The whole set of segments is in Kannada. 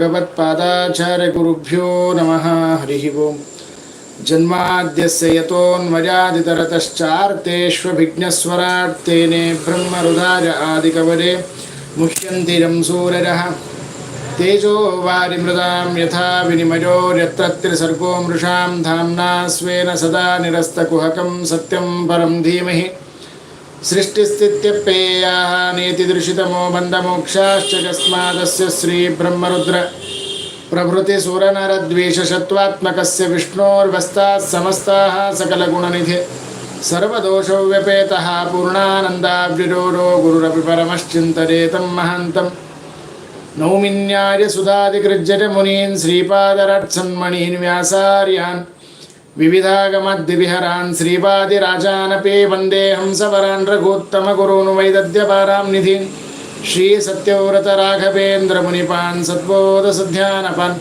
भगवत्पादाचार्यगुरुभ्यो नमः। हरिः ओम्। जन्माद्यस्य यतोऽन्वयादितरतश्चार्तेष्वभिघ्नस्वराट् तेने ब्रह्मरुदार आदिकवरे मुह्यन्ति रं सूररः। तेजो वारिमृदां यथा विनिमयो यत्र त्रिसर्गो मृषां धाम्ना स्वेन सदा निरस्तकुहकं सत्यं परं धीमहि। सृष्टिस्थित्यप्येयाः नेतिदृशितमो बन्धमोक्षाश्च यस्मादस्य श्रीब्रह्मरुद्र। प्रभृतिसुरनरद्वेषशत्वात्मकस्य विष्णोर्वस्ताः समस्ताः सकलगुणनिधे। सर्वदोषव्यपेतः पूर्णानन्दाब्धिरोडो गुरुरपि परमश्चिन्तयेतं महान्तं नौमिन्यार्यसुधादिकृज्यमुनीन् श्रीपादरत्सन्मणीन् व्यासार्यान्। विविधागमद्विविहरान् श्रीपादिराजानपि वंदे हंसवरान् रघुत्तमगुरून् वैदद्यपारां निधीन् श्रीसत्यव्रतराघवेन्द्रमुनिपान् सद्बोधसध्यानपान्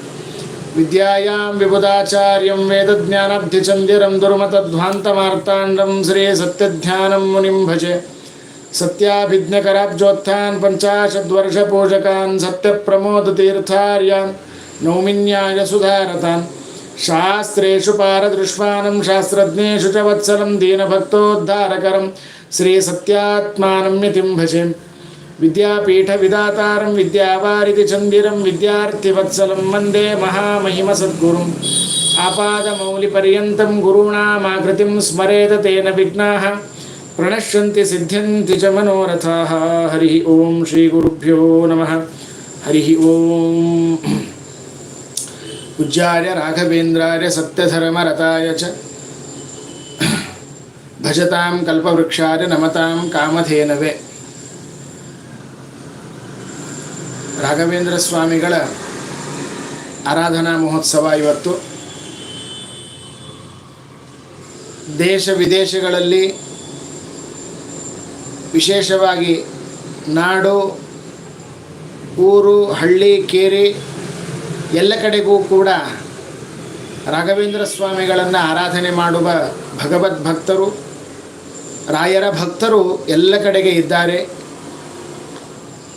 विद्यायां विबुधाचार्यं वेदज्ञानब्धिचन्दिरं दुर्मतध्वान्तमार्ताण्डं श्रीसत्यध्यानं मुनिं भजे। सत्याभिज्ञकराब्जोत्थान् पञ्चाशद्वर्षपूजकान् सत्यप्रमोदतीर्थार्यान् नौमिन्याय सुधारतान्। शास्त्रेषु पारदृष्मानं शास्त्रज्ञेषु च वत्सलं, दीनभक्तोद्धारकरं, श्रीसत्यात्मानं यतिं भजे। विद्यापीठविदातारं विद्यावारिधि चन्दिरं विद्यार्थिवत्सलं, वंदे महामहिमसद्गुरुम्। आपादमौलिपर्यन्तं गुरूणामाकृतिं स्मरेत तेन विघ्नाः। प्रणश्यन्ति, सिद्ध्यन्ति च मनोरथाः। हरिः ॐ श्रीगुरुभ्यो नमः। हरिः ॐ पूज्याय राघवेन्द्राय सत्यधर्मरताय च ಭಜತಾಂ ಕಲ್ಪವೃಕ್ಷಾಯ ನಮತಾಂ ಕಾಮಧೇನವೇ ರಾಘವೇಂದ್ರ ಸ್ವಾಮಿಗಳ ಆರಾಧನಾ ಮಹೋತ್ಸವ ಇವತ್ತು ದೇಶ ವಿದೇಶಗಳಲ್ಲಿ ವಿಶೇಷವಾಗಿ ನಾಡು ಊರು ಹಳ್ಳಿ ಕೇರಿ ಎಲ್ಲ ಕಡೆಗೂ ಕೂಡ ರಾಘವೇಂದ್ರ ಸ್ವಾಮಿಗಳನ್ನು ಆರಾಧನೆ ಮಾಡುವ ಭಗವದ್ ಭಕ್ತರು, ರಾಯರ ಭಕ್ತರು ಎಲ್ಲ ಕಡೆಗೆ ಇದ್ದಾರೆ.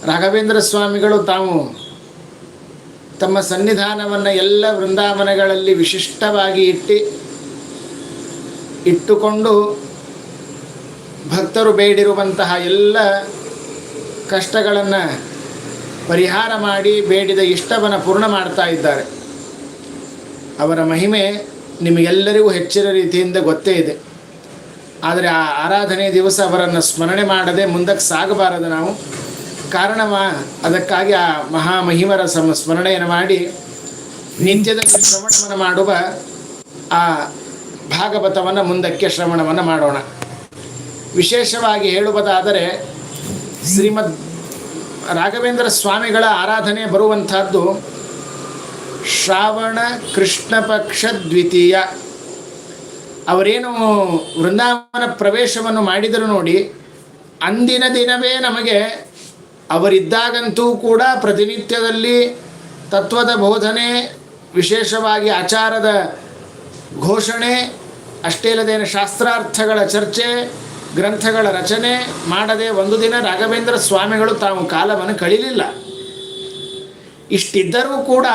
ರಾಘವೇಂದ್ರ ಸ್ವಾಮಿಗಳು ತಾವು ತಮ್ಮ ಸನ್ನಿಧಾನವನ್ನು ಎಲ್ಲ ವೃಂದಾವನಗಳಲ್ಲಿ ವಿಶಿಷ್ಟವಾಗಿ ಇಟ್ಟು, ಇಟ್ಟುಕೊಂಡು ಭಕ್ತರು ಬೇಡಿರುವಂತಹ ಎಲ್ಲ ಕಷ್ಟಗಳನ್ನು ಪರಿಹಾರ ಮಾಡಿ ಬೇಡಿದ ಇಷ್ಟವನ್ನು ಪೂರ್ಣ ಮಾಡ್ತಾ ಇದ್ದಾರೆ. ಅವರ ಮಹಿಮೆ ನಿಮಗೆಲ್ಲರಿಗೂ ಹೆಚ್ಚಿನ ರೀತಿಯಿಂದ ಗೊತ್ತೇ ಇದೆ. ಆದರೆ ಆ ಆರಾಧನೆ ದಿವಸ ಅವರನ್ನು ಸ್ಮರಣೆ ಮಾಡದೆ ಮುಂದಕ್ಕೆ ಸಾಗಬಾರದು ನಾವು. ಕಾರಣವ, ಅದಕ್ಕಾಗಿ ಆ ಮಹಾಮಹಿಮರ ಸಮ ಸ್ಮರಣೆಯನ್ನು ಮಾಡಿ ನಿತ್ಯದಲ್ಲಿ ಶ್ರವಣವನ್ನು ಮಾಡುವ ಆ ಭಾಗವತವನ್ನು ಮುಂದಕ್ಕೆ ಶ್ರವಣವನ್ನು ಮಾಡೋಣ. ವಿಶೇಷವಾಗಿ ಹೇಳುವುದಾದರೆ ಶ್ರೀಮದ್ ರಾಘವೇಂದ್ರ ಸ್ವಾಮಿಗಳ ಆರಾಧನೆ ಬರುವಂಥದ್ದು ಶ್ರಾವಣ ಕೃಷ್ಣ ಪಕ್ಷ ದ್ವಿತೀಯ. ಅವರೇನು ವೃಂದಾವನ ಪ್ರವೇಶವನ್ನು ಮಾಡಿದರು ನೋಡಿ, ಅಂದಿನ ದಿನವೇ ನಮಗೆ ಅವರಿದ್ದಾಗಂತೂ ಕೂಡ ಪ್ರತಿನಿತ್ಯದಲ್ಲಿ ತತ್ವದ ಬೋಧನೆ, ವಿಶೇಷವಾಗಿ ಆಚಾರದ ಘೋಷಣೆ, ಅಷ್ಟೇ ಅಲ್ಲದೇನು ಶಾಸ್ತ್ರಾರ್ಥಗಳ ಚರ್ಚೆ ಗ್ರಂಥಗಳ ರಚನೆ ಮಾಡದೆ ಒಂದು ದಿನ ರಾಘವೇಂದ್ರ ಸ್ವಾಮಿಗಳು ತಾವು ಕಾಲವನ್ನು ಕಳೀಲಿಲ್ಲ. ಇಷ್ಟಿದ್ದರೂ ಕೂಡ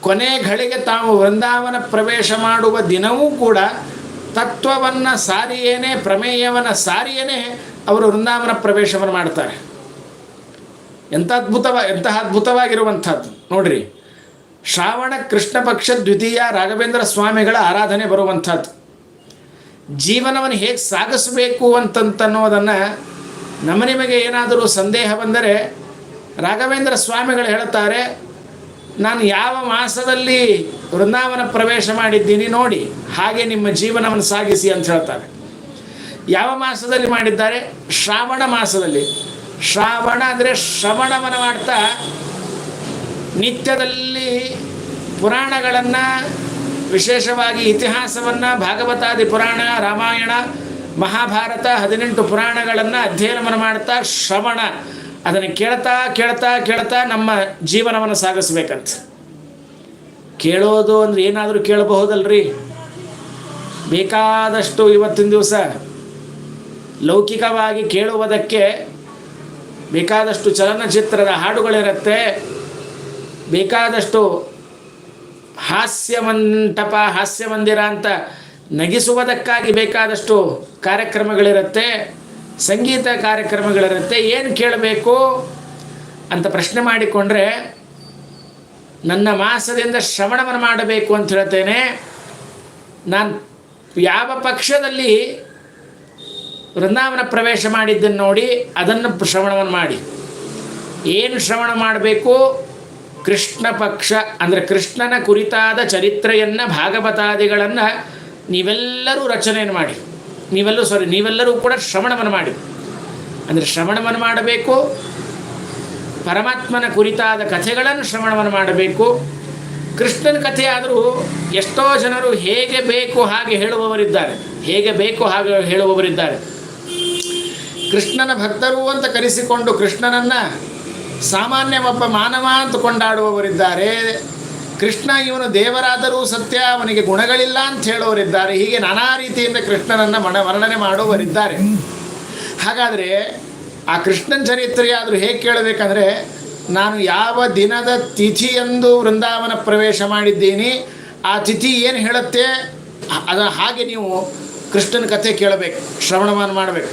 ಕೊನೆ ಘಳಿಗೆ ತಾವು ವೃಂದಾವನ ಪ್ರವೇಶ ಮಾಡುವ ದಿನವೂ ಕೂಡ ತತ್ವವನ್ನು ಸಾರಿಯೇನೆ, ಪ್ರಮೇಯವನ್ನು ಸಾರಿಯೇನೆ ಅವರು ವೃಂದಾವನ ಪ್ರವೇಶವನ್ನು ಮಾಡ್ತಾರೆ. ಎಂಥ ಅದ್ಭುತವ ಎಂತಹ ಅದ್ಭುತವಾಗಿರುವಂಥದ್ದು ನೋಡ್ರಿ. ಶ್ರಾವಣ ಕೃಷ್ಣ ಪಕ್ಷ ದ್ವಿತೀಯ ರಾಘವೇಂದ್ರ ಸ್ವಾಮಿಗಳ ಆರಾಧನೆ ಬರುವಂಥದ್ದು. ಜೀವನವನ್ನು ಹೇಗೆ ಸಾಗಿಸಬೇಕು ಅಂತಂತನ್ನೋದನ್ನು ನಮ್ಮ ನಿಮಗೆ ಏನಾದರೂ ಸಂದೇಹ ಬಂದರೆ ರಾಘವೇಂದ್ರ ಸ್ವಾಮಿಗಳು ಹೇಳುತ್ತಾರೆ, ನಾನು ಯಾವ ಮಾಸದಲ್ಲಿ ವೃಂದಾವನ ಪ್ರವೇಶ ಮಾಡಿದ್ದೀನಿ ನೋಡಿ, ಹಾಗೆ ನಿಮ್ಮ ಜೀವನವನ್ನು ಸಾಗಿಸಿ ಅಂತ ಹೇಳ್ತಾರೆ. ಯಾವ ಮಾಸದಲ್ಲಿ ಮಾಡಿದ್ದಾರೆ? ಶ್ರಾವಣ ಮಾಸದಲ್ಲಿ. ಶ್ರಾವಣ ಅಂದರೆ ಶ್ರವಣವನ್ನು ಮಾಡ್ತಾ ನಿತ್ಯದಲ್ಲಿ ಪುರಾಣಗಳನ್ನು ವಿಶೇಷವಾಗಿ ಇತಿಹಾಸವನ್ನು ಭಾಗವತಾದಿ ಪುರಾಣ, ರಾಮಾಯಣ, ಮಹಾಭಾರತ ಹದಿನೆಂಟು ಪುರಾಣಗಳನ್ನು ಅಧ್ಯಯನವನ್ನು ಮಾಡ್ತಾ ಶ್ರವಣ. ಅದನ್ನು ಕೇಳ್ತಾ ಕೇಳ್ತಾ ಕೇಳ್ತಾ ನಮ್ಮ ಜೀವನವನ್ನು ಸಾಗಿಸ್ಬೇಕಂತ. ಕೇಳೋದು ಅಂದ್ರೆ ಏನಾದರೂ ಕೇಳಬಹುದಲ್ರಿ? ಬೇಕಾದಷ್ಟು ಇವತ್ತಿನ ದಿವಸ ಲೌಕಿಕವಾಗಿ ಕೇಳುವುದಕ್ಕೆ ಬೇಕಾದಷ್ಟು ಚಲನಚಿತ್ರದ ಹಾಡುಗಳಿರುತ್ತೆ. ಬೇಕಾದಷ್ಟು ಹಾಸ್ಯ ಮಂಟಪ ಹಾಸ್ಯ ಮಂದಿರ ಅಂತ ನಗಿಸುವುದಕ್ಕಾಗಿ ಬೇಕಾದಷ್ಟು ಕಾರ್ಯಕ್ರಮಗಳಿರುತ್ತೆ, ಸಂಗೀತ ಕಾರ್ಯಕ್ರಮಗಳಿರುತ್ತೆ. ಏನು ಕೇಳಬೇಕು ಅಂತ ಪ್ರಶ್ನೆ ಮಾಡಿಕೊಂಡ್ರೆ, ನನ್ನ ಮಾಸದಿಂದ ಶ್ರವಣವನ್ನು ಮಾಡಬೇಕು ಅಂತ ಹೇಳ್ತೇನೆ. ನಾನು ಯಾವ ಪಕ್ಷದಲ್ಲಿ ವೃಂದಾವನ ಪ್ರವೇಶ ಮಾಡಿದ್ದನ್ನು ನೋಡಿ ಅದನ್ನು ಶ್ರವಣವನ್ನು ಮಾಡಿ. ಏನು ಶ್ರವಣ ಮಾಡಬೇಕು? ಕೃಷ್ಣ ಪಕ್ಷ, ಅಂದರೆ ಕೃಷ್ಣನ ಕುರಿತಾದ ಚರಿತ್ರೆಯನ್ನು ಭಾಗವತಾದಿಗಳನ್ನು ನೀವೆಲ್ಲರೂ ರಚನೆಯನ್ನು ಮಾಡಿ. ನೀವೆಲ್ಲರೂ ಸಾರಿ ನೀವೆಲ್ಲರೂ ಕೂಡ ಶ್ರವಣವನ್ನು ಮಾಡಿ. ಅಂದರೆ ಶ್ರವಣವನ್ನು ಮಾಡಬೇಕು, ಪರಮಾತ್ಮನ ಕುರಿತಾದ ಕಥೆಗಳನ್ನು ಶ್ರವಣವನ್ನು ಮಾಡಬೇಕು. ಕೃಷ್ಣನ ಕಥೆ ಆದರೂ ಎಷ್ಟೋ ಜನರು ಹೇಗೆ ಬೇಕು ಹಾಗೆ ಹೇಳುವವರಿದ್ದಾರೆ. ಹೇಗೆ ಬೇಕು ಹಾಗೆ ಹೇಳುವವರಿದ್ದಾರೆ. ಕೃಷ್ಣನ ಭಕ್ತರು ಅಂತ ಕರೆಸಿಕೊಂಡು ಕೃಷ್ಣನನ್ನು ಸಾಮಾನ್ಯ ಒಬ್ಬ ಮಾನವ ಅಂತ ಕೊಂಡಾಡುವವರಿದ್ದಾರೆ. ಕೃಷ್ಣ ಇವನು ದೇವರಾದರೂ ಸತ್ಯ, ಅವನಿಗೆ ಗುಣಗಳಿಲ್ಲ ಅಂತ ಹೇಳುವವರಿದ್ದಾರೆ ಹೀಗೆ ನಾನಾ ರೀತಿಯಿಂದ ಕೃಷ್ಣನನ್ನು ಮನ ವರ್ಣನೆ ಮಾಡುವವರಿದ್ದಾರೆ. ಹಾಗಾದರೆ ಆ ಕೃಷ್ಣನ ಚರಿತ್ರೆಯಾದರೂ ಹೇಗೆ ಕೇಳಬೇಕಂದ್ರೆ, ನಾನು ಯಾವ ದಿನದ ತಿಥಿಯಂದು ವೃಂದಾವನ ಪ್ರವೇಶ ಮಾಡಿದ್ದೀನಿ, ಆ ತಿಥಿ ಏನು ಹೇಳುತ್ತೆ, ಅದ ಹಾಗೆ ನೀವು ಕೃಷ್ಣನ ಕಥೆ ಕೇಳಬೇಕು, ಶ್ರವಣವನ್ನು ಮಾಡಬೇಕು.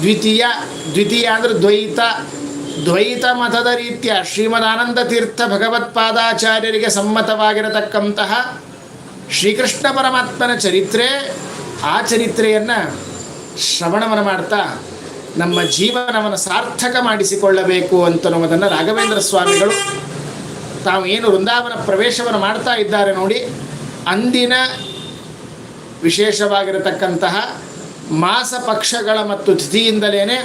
ದ್ವಿತೀಯ ದ್ವಿತೀಯ ಅಂದರೆ ದ್ವೈತ ದ್ವೈತ ಮತದ ರೀತಿಯ ಶ್ರೀಮದ್ ಆನಂದ ತೀರ್ಥ ಭಗವತ್ಪಾದಾಚಾರ್ಯರಿಗೆ ಸಮ್ಮತವಾಗಿರತಕ್ಕಂತಹ ಶ್ರೀಕೃಷ್ಣ ಪರಮಾತ್ಮನ ಚರಿತ್ರೆ, ಆ ಚರಿತ್ರೆಯನ್ನು ಶ್ರವಣವನ್ನು ಮಾಡ್ತಾ ನಮ್ಮ ಜೀವನವನ್ನು ಸಾರ್ಥಕ ಮಾಡಿಸಿಕೊಳ್ಳಬೇಕು ಅಂತನ್ನುವುದನ್ನು ರಾಘವೇಂದ್ರ ಸ್ವಾಮಿಗಳು ತಾವು ಏನು ವೃಂದಾವನ ಪ್ರವೇಶವನ್ನು ಮಾಡ್ತಾ ಇದ್ದಾರೆ ನೋಡಿ, ಅಂದಿನ ವಿಶೇಷವಾಗಿರತಕ್ಕಂತಹ ಮಾಸ ಪಕ್ಷಗಳ ಮತ್ತು ತಿಥಿಯಿಂದಲೇ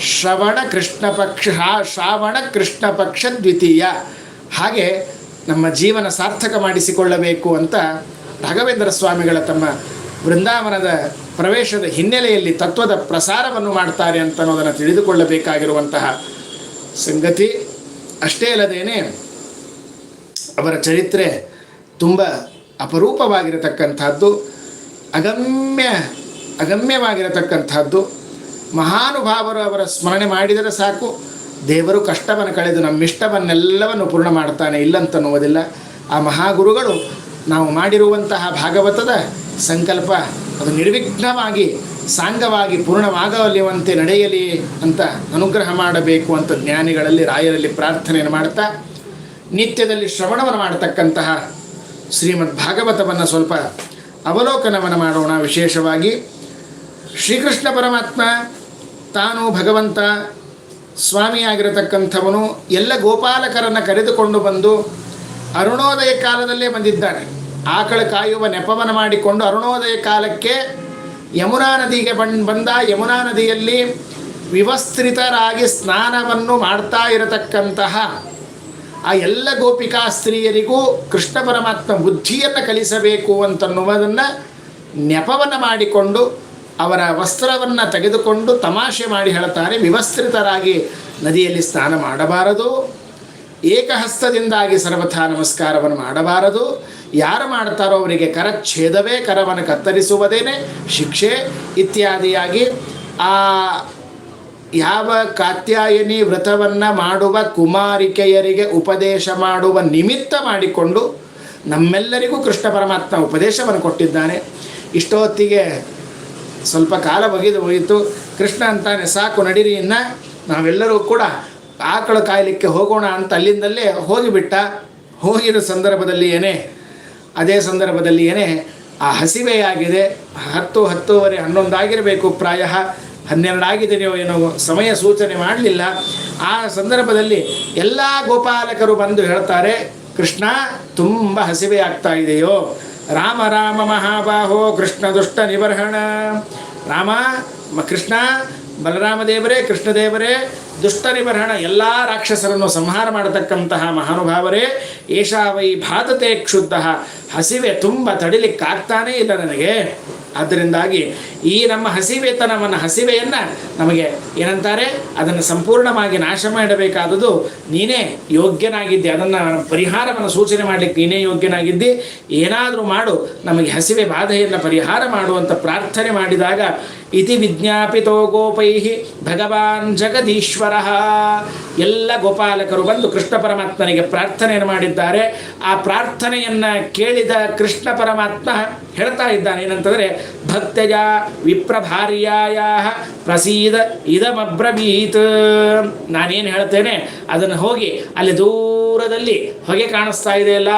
ಶ್ರವಣ ಕೃಷ್ಣ ಪಕ್ಷ ಶ್ರಾವಣ ಕೃಷ್ಣ ಪಕ್ಷ ದ್ವಿತೀಯ. ಹಾಗೆ ನಮ್ಮ ಜೀವನ ಸಾರ್ಥಕ ಮಾಡಿಸಿಕೊಳ್ಳಬೇಕು ಅಂತ ರಾಘವೇಂದ್ರ ಸ್ವಾಮಿಗಳ ತಮ್ಮ ಬೃಂದಾವನದ ಪ್ರವೇಶದ ಹಿನ್ನೆಲೆಯಲ್ಲಿ ತತ್ವದ ಪ್ರಸಾರವನ್ನು ಮಾಡ್ತಾರೆ ಅಂತ ಅನ್ನೋದನ್ನು ತಿಳಿದುಕೊಳ್ಳಬೇಕಾಗಿರುವಂತಹ ಸಂಗತಿ. ಅಷ್ಟೇ ಅಲ್ಲದೇನೆ ಅವರ ಚರಿತ್ರೆ ತುಂಬ ಅಪರೂಪವಾಗಿರತಕ್ಕಂಥದ್ದು, ಅಗಮ್ಯ, ಅಗಮ್ಯವಾಗಿರತಕ್ಕಂಥದ್ದು. ಮಹಾನುಭಾವರು ಅವರ ಸ್ಮರಣೆ ಮಾಡಿದರೆ ಸಾಕು. ದೇವರು ಕಷ್ಟವನ್ನು ಕಳೆದು ನಮ್ಮಿಷ್ಟವನ್ನೆಲ್ಲವನ್ನು ಪೂರ್ಣ ಮಾಡ್ತಾನೆ ಇಲ್ಲಂತನ್ನುವುದಿಲ್ಲ ಆ ಮಹಾಗುರುಗಳು ನಾವು ಮಾಡಿರುವಂತಹ ಭಾಗವತದ ಸಂಕಲ್ಪ ಅದು ನಿರ್ವಿಘ್ನವಾಗಿ, ಸಾಂಗವಾಗಿ ಪೂರ್ಣವಾಗಲಿವಂತೆ ನಡೆಯಲಿ ಅಂತ ಅನುಗ್ರಹ ಮಾಡಬೇಕು ಅಂತ ಜ್ಞಾನಿಗಳಲ್ಲಿ, ರಾಯರಲ್ಲಿ ಪ್ರಾರ್ಥನೆಯನ್ನು ಮಾಡ್ತಾ, ನಿತ್ಯದಲ್ಲಿ ಶ್ರವಣವನ್ನು ಮಾಡತಕ್ಕಂತಹ ಶ್ರೀಮದ್ ಭಾಗವತವನ್ನು ಸ್ವಲ್ಪ ಅವಲೋಕನವನ್ನು ಮಾಡೋಣ ವಿಶೇಷವಾಗಿ. ಶ್ರೀಕೃಷ್ಣ ಪರಮಾತ್ಮ ತಾನು ಭಗವಂತ ಸ್ವಾಮಿಯಾಗಿರತಕ್ಕಂಥವನು ಎಲ್ಲ ಗೋಪಾಲಕರನ್ನು ಕರೆದುಕೊಂಡು ಬಂದು ಅರುಣೋದಯ ಕಾಲದಲ್ಲೇ ಬಂದಿದ್ದಾನೆ. ಆಕಳ ಕಾಯುವ ನೆಪವನ ಮಾಡಿಕೊಂಡು ಅರುಣೋದಯ ಕಾಲಕ್ಕೆ ಯಮುನಾ ನದಿಗೆ ಬನ್, ಬಂದ ಯಮುನಾ ನದಿಯಲ್ಲಿ ವಿವಸ್ತ್ರಿತರಾಗಿ ಸ್ನಾನವನ್ನು ಮಾಡ್ತಾ ಇರತಕ್ಕಂತಹ ಆ ಎಲ್ಲ ಗೋಪಿಕಾ ಸ್ತ್ರೀಯರಿಗೂ ಕೃಷ್ಣ ಪರಮಾತ್ಮ ಬುದ್ಧಿಯನ್ನು ಕಲಿಸಬೇಕು ಅಂತನ್ನುವುದನ್ನು ನೆಪವನ್ನು ಮಾಡಿಕೊಂಡು ಅವರ ವಸ್ತ್ರವನ್ನು ತೆಗೆದುಕೊಂಡು ತಮಾಷೆ ಮಾಡಿ ಹೇಳ್ತಾರೆ ವಿವಸ್ತ್ರಿತರಾಗಿ ನದಿಯಲ್ಲಿ ಸ್ನಾನ ಮಾಡಬಾರದು. ಏಕಹಸ್ತದಿಂದಾಗಿ ಸರ್ವಥಾ ನಮಸ್ಕಾರವನ್ನು ಮಾಡಬಾರದು. ಯಾರು ಮಾಡ್ತಾರೋ ಅವರಿಗೆ ಕರಚ್ಛೇದವೇ ಕರವನ್ನು ಕತ್ತರಿಸುವುದೇನೆ, ಶಿಕ್ಷೆ ಇತ್ಯಾದಿಯಾಗಿ. ಆ ಯಾವ ಕಾತ್ಯಾಯನಿ ವ್ರತವನ್ನು ಮಾಡುವ ಕುಮಾರಿಕೆಯರಿಗೆ ಉಪದೇಶ ಮಾಡುವ ನಿಮಿತ್ತ ಮಾಡಿಕೊಂಡು ನಮ್ಮೆಲ್ಲರಿಗೂ ಕೃಷ್ಣ ಪರಮಾತ್ಮ ಉಪದೇಶವನ್ನು ಕೊಟ್ಟಿದ್ದಾನೆ. ಇಷ್ಟೊತ್ತಿಗೆ ಸ್ವಲ್ಪ ಕಾಲ ಬಗೆದು ಹೋಯಿತು ಕೃಷ್ಣ ಅಂತಾನೆ ಸಾಕು ನಡೀರಿ ಇನ್ನು ನಾವೆಲ್ಲರೂ ಕೂಡ ಆಕಳು ಕಾಯಲಿಕ್ಕೆ ಹೋಗೋಣ ಅಂತ ಅಲ್ಲಿಂದಲೇ ಹೋಗಿಬಿಟ್ಟ. ಹೋಗಿರೋ ಸಂದರ್ಭದಲ್ಲಿ ಏನೇ, ಅದೇ ಸಂದರ್ಭದಲ್ಲಿ ಏನೇ, ಆ ಹಸಿವೆಯಾಗಿದೆ ಹತ್ತು, ಹತ್ತೂವರೆ ಹನ್ನೊಂದಾಗಿರಬೇಕು ಪ್ರಾಯ. ಹನ್ನೆರಡು ನೀವು ಏನೋ ಸಮಯ ಸೂಚನೆ ಮಾಡಲಿಲ್ಲ. ಆ ಸಂದರ್ಭದಲ್ಲಿ ಎಲ್ಲ ಗೋಪಾಲಕರು ಬಂದು ಹೇಳ್ತಾರೆ, ಕೃಷ್ಣ, ತುಂಬ ಹಸಿವೆ ಆಗ್ತಾ ಇದೆಯೋ. ರಾಮ ರಾಮ ಮಹಾಬಾಹೋ ಕೃಷ್ಣ ದುಷ್ಟ ನಿಬರ್ಹಣ. ರಾಮ ಕೃಷ್ಣ, ಬಲರಾಮ ದೇವರೇ ಕೃಷ್ಣದೇವರೇ ದುಷ್ಟ ನಿಬರ್ಹಣ, ಎಲ್ಲ ರಾಕ್ಷಸರನ್ನು ಸಂಹಾರ ಮಾಡತಕ್ಕಂತಹ ಮಹಾನುಭಾವರೇ, ಏಷಾ ವೈ ಭಾತತೆ ಕ್ಷುದ್ಧ ಹಸಿವೆ ತುಂಬ ತಡಿಲಿಕ್ಕಾಗ್ತಾನೇ ಇಲ್ಲ ನನಗೆ. ಆದ್ದರಿಂದಾಗಿ ಈ ನಮ್ಮ ಹಸಿವೆತನವನ್ನು, ಹಸಿವೆಯನ್ನು ನಮಗೆ ಏನಂತಾರೆ? ಅದನ್ನು ಸಂಪೂರ್ಣವಾಗಿ ನಾಶ ಮಾಡಬೇಕಾದದ್ದು ನೀನೇ ಯೋಗ್ಯನಾಗಿದ್ದೆ. ಅದನ್ನು ಪರಿಹಾರವನ್ನು ಸೂಚನೆ ಮಾಡಲಿಕ್ಕೆ ನೀನೇ ಯೋಗ್ಯನಾಗಿದ್ದಿ. ಏನಾದರೂ ಮಾಡು. ನಮಗೆ ಹಸಿವೆ ಬಾಧೆಯನ್ನು ಪರಿಹಾರ ಮಾಡುವಂಥ ಪ್ರಾರ್ಥನೆ ಮಾಡಿದಾಗ ಇತಿ ವಿಜ್ಞಾಪಿತೋ ಗೋಪೈ ಭಗವಾನ್ ಜಗದೀಶ್ವರ ಎಲ್ಲ ಗೋಪಾಲಕರು ಬಂದು ಕೃಷ್ಣ ಪರಮಾತ್ಮನಿಗೆ ಪ್ರಾರ್ಥನೆಯನ್ನು ಮಾಡಿದ್ದಾರೆ. ಆ ಪ್ರಾರ್ಥನೆಯನ್ನು ಕೇಳಿದ ಕೃಷ್ಣ ಪರಮಾತ್ಮ ಹೇಳ್ತಾ ಇದ್ದಾನೆ, ಏನಂತಂದರೆ, ಭಕ್ತಜ ವಿಪ್ರಭಾರ್ಯಾಯ ಪ್ರಸೀದ ಇದಮಬ್ರಬೀತ್ ನಾನೇನು ಹೇಳ್ತೇನೆ, ಅದನ್ನು ಹೋಗಿ ಅಲ್ಲಿ ದೂರದಲ್ಲಿ ಹೊಗೆ ಕಾಣಿಸ್ತಾ ಇದೆಯಲ್ಲ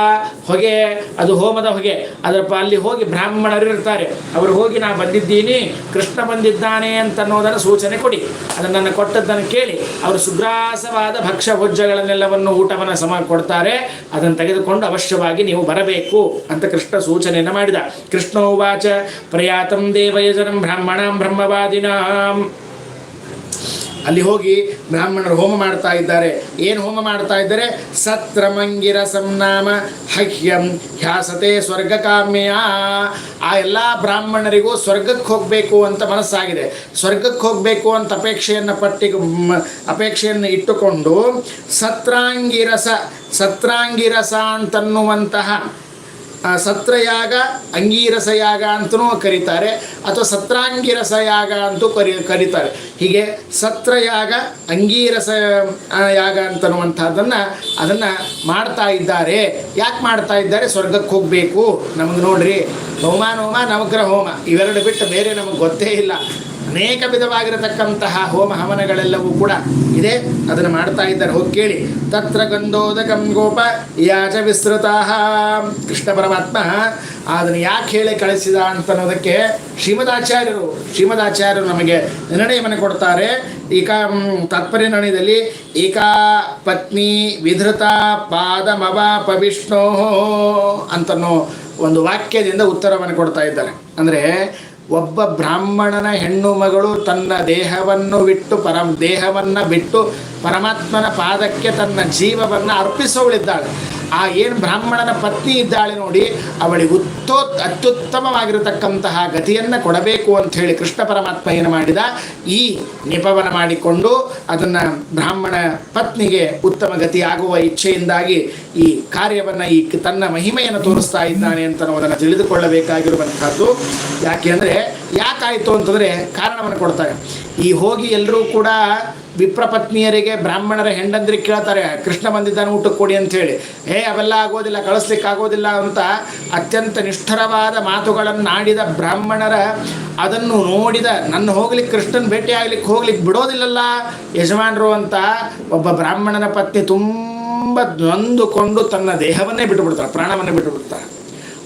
ಹೊಗೆ, ಅದು ಹೋಮದ ಹೊಗೆ. ಅದರ ಅಲ್ಲಿ ಹೋಗಿ ಬ್ರಾಹ್ಮಣರು ಇರ್ತಾರೆ ಅವರು ಹೋಗಿ, ನಾ ಬಂದಿದ್ದೀನಿ, ಕೃಷ್ಣ ಬಂದಿದ್ದಾನೆ ಅಂತ ಅನ್ನೋದನ್ನು ಸೂಚನೆ ಕೊಡಿ. ಅದನ್ನು ಕೊಟ್ಟದ್ದನ್ನು ಕೇಳಿ, ಅವರು ಸುಗ್ರಾಸವಾದ ಭಕ್ಷ್ಯ ಭೋಜ್ಯಗಳನ್ನೆಲ್ಲವನ್ನು ಊಟವನ್ನು ಸಮ ಕೊಡ್ತಾರೆ. ಅದನ್ನು ತೆಗೆದುಕೊಂಡು ಅವಶ್ಯವಾಗಿ ನೀವು ಬರಬೇಕು ಅಂತ ಕೃಷ್ಣ ಸೂಚನೆಯನ್ನು ಮಾಡಿದ. ಕೃಷ್ಣ ಉವಾಚ ಪ್ರಯಾತಂ ದೇವಯಜನಂ ಬ್ರಾಹ್ಮಣಾಂ ಬ್ರಹ್ಮವಾದಿನಾಂ. ಅಲ್ಲಿ ಹೋಗಿ ಬ್ರಾಹ್ಮಣರು ಹೋಮ ಮಾಡ್ತಾ ಇದ್ದಾರೆ. ಏನು ಹೋಮ ಮಾಡ್ತಾ ಇದ್ದಾರೆ? ಸತ್ರಮಂಗಿರ ಸಂನಾಮ ಹಹ್ಯಂ ಹ್ಯಾಸತೆ ಸ್ವರ್ಗ ಕಾಮ್ಯ ಆ ಎಲ್ಲ ಬ್ರಾಹ್ಮಣರಿಗೂ ಸ್ವರ್ಗಕ್ಕೆ ಹೋಗಬೇಕು ಅಂತ ಮನಸ್ಸಾಗಿದೆ. ಸ್ವರ್ಗಕ್ಕೆ ಹೋಗಬೇಕು ಅಂತ ಅಪೇಕ್ಷೆಯನ್ನು ಪಟ್ಟಿ ಅಪೇಕ್ಷೆಯನ್ನು ಇಟ್ಟುಕೊಂಡು ಸತ್ರಾಂಗಿರಸ ಸತ್ರಾಂಗಿರಸ ಅಂತನ್ನುವಂತಹ ಸತ್ರಯಾಗ ಅಂಗೀರಸ ಯಾಗ ಅಂತಲೂ ಕರೀತಾರೆ, ಅಥವಾ ಸತ್ರಾಂಗಿರಸ ಯಾಗ ಅಂತೂ ಕರಿ, ಕರೀತಾರೆ. ಹೀಗೆ ಸತ್ರಯಾಗ ಅಂಗೀರಸ ಯಾಗ ಅಂತನ್ನುವಂಥದ್ದನ್ನು ಅದನ್ನು ಮಾಡ್ತಾ ಇದ್ದಾರೆ. ಯಾಕೆ ಮಾಡ್ತಾ ಇದ್ದಾರೆ? ಸ್ವರ್ಗಕ್ಕೆ ಹೋಗಬೇಕು. ನಮಗೆ ನೋಡ್ರಿ, ಹೋಮ ನಮಗ್ರ ನವಗ್ರಹ ಹೋಮ. ಇವೆರಡು ಬಿಟ್ಟು ಬೇರೆ ನಮಗೆ ಗೊತ್ತೇ ಇಲ್ಲ. ಅನೇಕ ವಿಧವಾಗಿರತಕ್ಕಂತಹ ಹೋಮ ಹವನಗಳೆಲ್ಲವೂ ಕೂಡ ಇದೆ. ಅದನ್ನು ಮಾಡ್ತಾ ಇದ್ದಾರೆ. ಹೋಗಿ ಕೇಳಿ. ತತ್ರ ಗಂಧೋದಕಂ ಗೋಪ ಯಾಚ ವಿಸ್ತೃತಾ ಕೃಷ್ಣ ಪರಮಾತ್ಮ ಅದನ್ನು ಯಾಕೆ ಹೇಳಿ ಕಳಿಸಿದ ಅಂತ ಅನ್ನೋದಕ್ಕೆ ಶ್ರೀಮದಾಚಾರ್ಯರು ಶ್ರೀಮದಾಚಾರ್ಯರು ನಮಗೆ ನಿರ್ಣಯವನ್ನು ಕೊಡ್ತಾರೆ. ಈಗ ನಿರ್ಣಯದಲ್ಲಿ ಏಕಾ ಪತ್ನಿ ವಿಧೃತ ಪಾದಮವಾಪ ಪವಿಷ್ಣೋ ಅಂತನೋ ಒಂದು ವಾಕ್ಯದಿಂದ ಉತ್ತರವನ್ನು ಕೊಡ್ತಾ ಇದ್ದಾರೆ. ಅಂದರೆ ಒಬ್ಬ ಬ್ರಾಹ್ಮಣನ ಹೆಣ್ಣು ಮಗಳು ತನ್ನ ದೇಹವನ್ನು ಬಿಟ್ಟು ಪರಂ ದೇಹವನ್ನು ಬಿಟ್ಟು ಪರಮಾತ್ಮನ ಪಾದಕ್ಕೆ ತನ್ನ ಜೀವವನ್ನು ಅರ್ಪಿಸೋಳಿದ್ದಾಳೆ ಆ ಏನು ಬ್ರಾಹ್ಮಣನ ಪತ್ನಿ ಇದ್ದಾಳೆ ನೋಡಿ, ಅವಳಿಗೆ ಉತ್ತೋ, ಅತ್ಯುತ್ತಮವಾಗಿರತಕ್ಕಂತಹ ಗತಿಯನ್ನು ಕೊಡಬೇಕು ಅಂತ ಹೇಳಿ ಕೃಷ್ಣ ಪರಮಾತ್ಮ ಏನು ಮಾಡಿದ? ಈ ನಿಪವನ ಮಾಡಿಕೊಂಡು ಅದನ್ನು ಬ್ರಾಹ್ಮಣ ಪತ್ನಿಗೆ ಉತ್ತಮ ಗತಿ ಆಗುವ ಇಚ್ಛೆಯಿಂದಾಗಿ ಈ ಕಾರ್ಯವನ್ನು ಈ ತನ್ನ ಮಹಿಮೆಯನ್ನು ತೋರಿಸ್ತಾ ಇದ್ದಾನೆ ಅಂತ ಅದನ್ನು ತಿಳಿದುಕೊಳ್ಳಬೇಕಾಗಿರುವಂಥದ್ದು ಯಾಕೆ ಅಂದರೆ, ಯಾಕಾಯಿತು ಅಂತಂದರೆ ಕಾರಣವನ್ನು ಕೊಡ್ತಾರೆ. ಈ ಹೋಗಿ ಎಲ್ಲರೂ ಕೂಡ ವಿಪ್ರಪತ್ನಿಯರಿಗೆ ಬ್ರಾಹ್ಮಣರ ಹೆಂಡಂದ್ರಿ ಕೇಳ್ತಾರೆ, ಕೃಷ್ಣ ಬಂದಿದ್ದಾನೆ, ಊಟಕ್ಕೆ ಕೊಡಿ ಅಂಥೇಳಿ. ಏ ಅವೆಲ್ಲ ಆಗೋದಿಲ್ಲ, ಕಳಿಸ್ಲಿಕ್ಕೆ ಆಗೋದಿಲ್ಲ ಅಂತ ಅತ್ಯಂತ ನಿಷ್ಠರವಾದ ಮಾತುಗಳನ್ನು ಆಡಿದ ಬ್ರಾಹ್ಮಣರ, ಅದನ್ನು ನೋಡಿದ, ನನ್ನ ಹೋಗ್ಲಿಕ್ಕೆ ಕೃಷ್ಣನ ಭೇಟಿ ಆಗ್ಲಿಕ್ಕೆ, ಹೋಗ್ಲಿಕ್ಕೆ ಬಿಡೋದಿಲ್ಲಲ್ಲ ಯಜಮಾನರು ಅಂತ ಒಬ್ಬ ಬ್ರಾಹ್ಮಣನ ಪತ್ನಿ ತುಂಬ ನೊಂದುಕೊಂಡು ತನ್ನ ದೇಹವನ್ನೇ ಬಿಟ್ಟುಬಿಡ್ತಾರೆ ಪ್ರಾಣವನ್ನೇ ಬಿಟ್ಟು ಬಿಡ್ತಾಳೆ.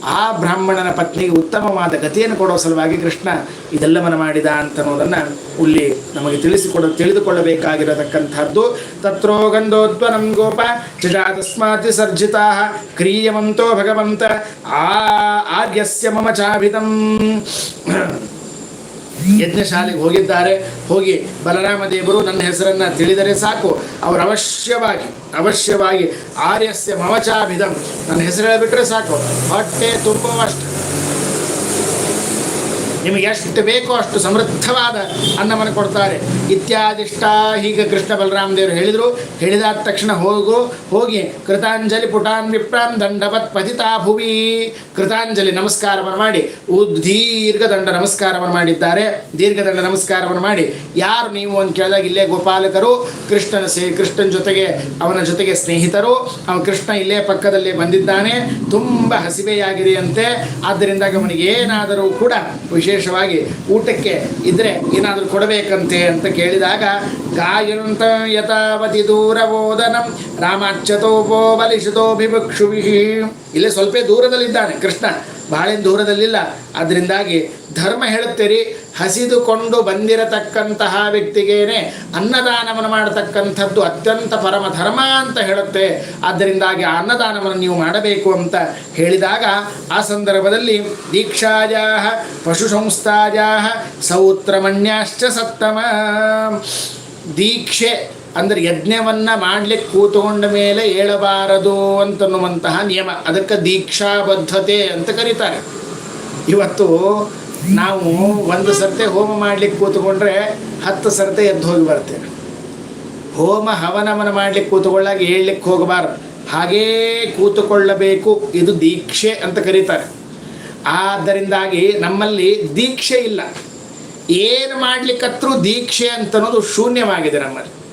ಆ ಬ್ರಾಹ್ಮಣನ ಪತ್ನಿಗೆ ಉತ್ತಮವಾದ ಗತಿಯನ್ನು ಕೊಡೋ ಸಲುವಾಗಿ ಕೃಷ್ಣ ಇದೆಲ್ಲವನ್ನು ಮಾಡಿದ ಅಂತ ಅನ್ನೋದನ್ನು ಇಲ್ಲಿ ನಮಗೆ ತಿಳಿಸಿಕೊಡ, ತಿಳಿದುಕೊಳ್ಳಬೇಕಾಗಿರತಕ್ಕಂಥದ್ದು. ತತ್ರೋ ಗಂಧೋದ್ವನಂ ಗೋಪ ಚಿಜಾತಸ್ಮಾತ್ ಸರ್ಜಿತಾ ಕ್ರಿಯವಂತೋ ಭಗವಂತ ಆ ಆರ್ಯಸ್ಯ ಮಮ ಚಾಭಿತಂ ಯಜ್ಞಶಾಲೆಗೆ ಹೋಗಿದ್ದಾರೆ. ಹೋಗಿ ಬಲರಾಮ ದೇವರು ನನ್ನ ಹೆಸರನ್ನು ತಿಳಿದರೆ ಸಾಕು. ಅವರು ಅವಶ್ಯವಾಗಿ ಅವಶ್ಯವಾಗಿ ಆರ್ಯಸ್ಯ ಮವಚಾಭಿಧಂ ನನ್ನ ಹೆಸರು ಹೇಳಿಬಿಟ್ರೆ ಸಾಕು. ಹೊಟ್ಟೆ ತುಂಬುವಷ್ಟು. ನಿಮಗೆ ಎಷ್ಟು ಬೇಕೋ ಅಷ್ಟು ಸಮೃದ್ಧವಾದ ಅನ್ನವನ್ನು ಕೊಡ್ತಾರೆ. ಇತ್ಯಾದಿಷ್ಟ ಹೀಗೆ ಕೃಷ್ಣ ಬಲರಾಮ ದೇವರು ಹೇಳಿದರು. ಹೇಳಿದಾದ ತಕ್ಷಣ ಹೋಗು, ಹೋಗಿ. ಕೃತಾಂಜಲಿ ಪುಟಾನ್ ವಿಪ್ರಾಂ ದಂಡವತ್ ಪತಿತಾ ಭುವಿ. ಕೃತಾಂಜಲಿ ನಮಸ್ಕಾರವನ್ನು ಮಾಡಿ. ಉದ್ ದೀರ್ಘ ದಂಡ ನಮಸ್ಕಾರವನ್ನು ಮಾಡಿದ್ದಾರೆ. ದೀರ್ಘದಂಡ ನಮಸ್ಕಾರವನ್ನು ಮಾಡಿ. ಯಾರು ನೀವು ಅಂತ ಕೇಳಿದಾಗ ಇಲ್ಲೇ ಗೋಪಾಲಕರು, ಕೃಷ್ಣನ ಸೇ, ಕೃಷ್ಣನ ಜೊತೆಗೆ ಅವನ ಜೊತೆಗೆ ಸ್ನೇಹಿತರು. ಅವನು ಕೃಷ್ಣ ಇಲ್ಲೇ ಪಕ್ಕದಲ್ಲಿ ಬಂದಿದ್ದಾನೆ. ತುಂಬ ಹಸಿವೆಯಾಗಿದೆಯಂತೆ. ಆದ್ದರಿಂದಾಗಿ ಅವನಿಗೆ ಏನಾದರೂ ಕೂಡ ವಿಶೇಷವಾಗಿ ಊಟಕ್ಕೆ ಇದ್ರೆ ಏನಾದರೂ ಕೊಡಬೇಕಂತೆ ಅಂತ ಕೇಳಿದಾಗ ಗಾಯಂತ ಯಥಾವತಿ ದೂರಬೋಧನಂ ರಾಮಾಚ್ಯತೋಪೋ ಬಲಿಷಿತೋ ಬಿಭಕ್ಷುವಿಹಿ ಇಲ್ಲೇ ಸ್ವಲ್ಪ ದೂರದಲ್ಲಿದ್ದಾನೆ ಕೃಷ್ಣ. ಬಹಳೇನು ದೂರದಲ್ಲಿಲ್ಲ. ಅದರಿಂದಾಗಿ ಧರ್ಮ ಹೇಳುತ್ತೀರಿ, ಹಸಿದುಕೊಂಡು ಬಂದಿರತಕ್ಕಂತಹ ವ್ಯಕ್ತಿಗೇನೆ ಅನ್ನದಾನವನ್ನು ಮಾಡತಕ್ಕಂಥದ್ದು ಅತ್ಯಂತ ಪರಮ ಧರ್ಮ ಅಂತ ಹೇಳುತ್ತೆ. ಆದ್ದರಿಂದಾಗಿ ಆ ಅನ್ನದಾನವನ್ನು ನೀವು ಮಾಡಬೇಕು ಅಂತ ಹೇಳಿದಾಗ ಆ ಸಂದರ್ಭದಲ್ಲಿ ದೀಕ್ಷಾಜಾ ಪಶು ಸಂಸ್ಥಾಜಾ ಸೌತ್ರಮಣ್ಯಾಶ್ಚ ಸತ್ತಮ. ದೀಕ್ಷೆ ಅಂದರೆ ಯಜ್ಞವನ್ನು ಮಾಡಲಿಕ್ಕೆ ಕೂತ್ಕೊಂಡ ಮೇಲೆ ಹೇಳಬಾರದು ಅಂತನ್ನುವಂತಹ ನಿಯಮ. ಅದಕ್ಕೆ ದೀಕ್ಷಾಬದ್ಧತೆ ಅಂತ ಕರೀತಾರೆ. ಇವತ್ತು ನಾವು ಒಂದು ಸರ್ತೆ ಹೋಮ ಮಾಡಲಿಕ್ಕೆ ಕೂತ್ಕೊಂಡ್ರೆ ಹತ್ತು ಸರ್ತೆ ಎದ್ದು ಹೋಗಿ ಬರ್ತೇವೆ. ಹೋಮ ಹವನವನ ಮಾಡಲಿಕ್ಕೆ ಕೂತ್ಕೊಳ್ಳಾಗ ಹೇಳಲಿಕ್ಕೆ ಹೋಗಬಾರ್ದು. ಹಾಗೇ ಕೂತುಕೊಳ್ಳಬೇಕು. ಇದು ದೀಕ್ಷೆ ಅಂತ ಕರೀತಾರೆ. ಆದ್ದರಿಂದಾಗಿ ನಮ್ಮಲ್ಲಿ ದೀಕ್ಷೆ ಇಲ್ಲ. ಏನು ಮಾಡಲಿಕ್ಕತ್ರೂ ದೀಕ್ಷೆ ಅಂತನ್ನೋದು ಶೂನ್ಯವಾಗಿದೆ ನಮ್ಮಲ್ಲಿ.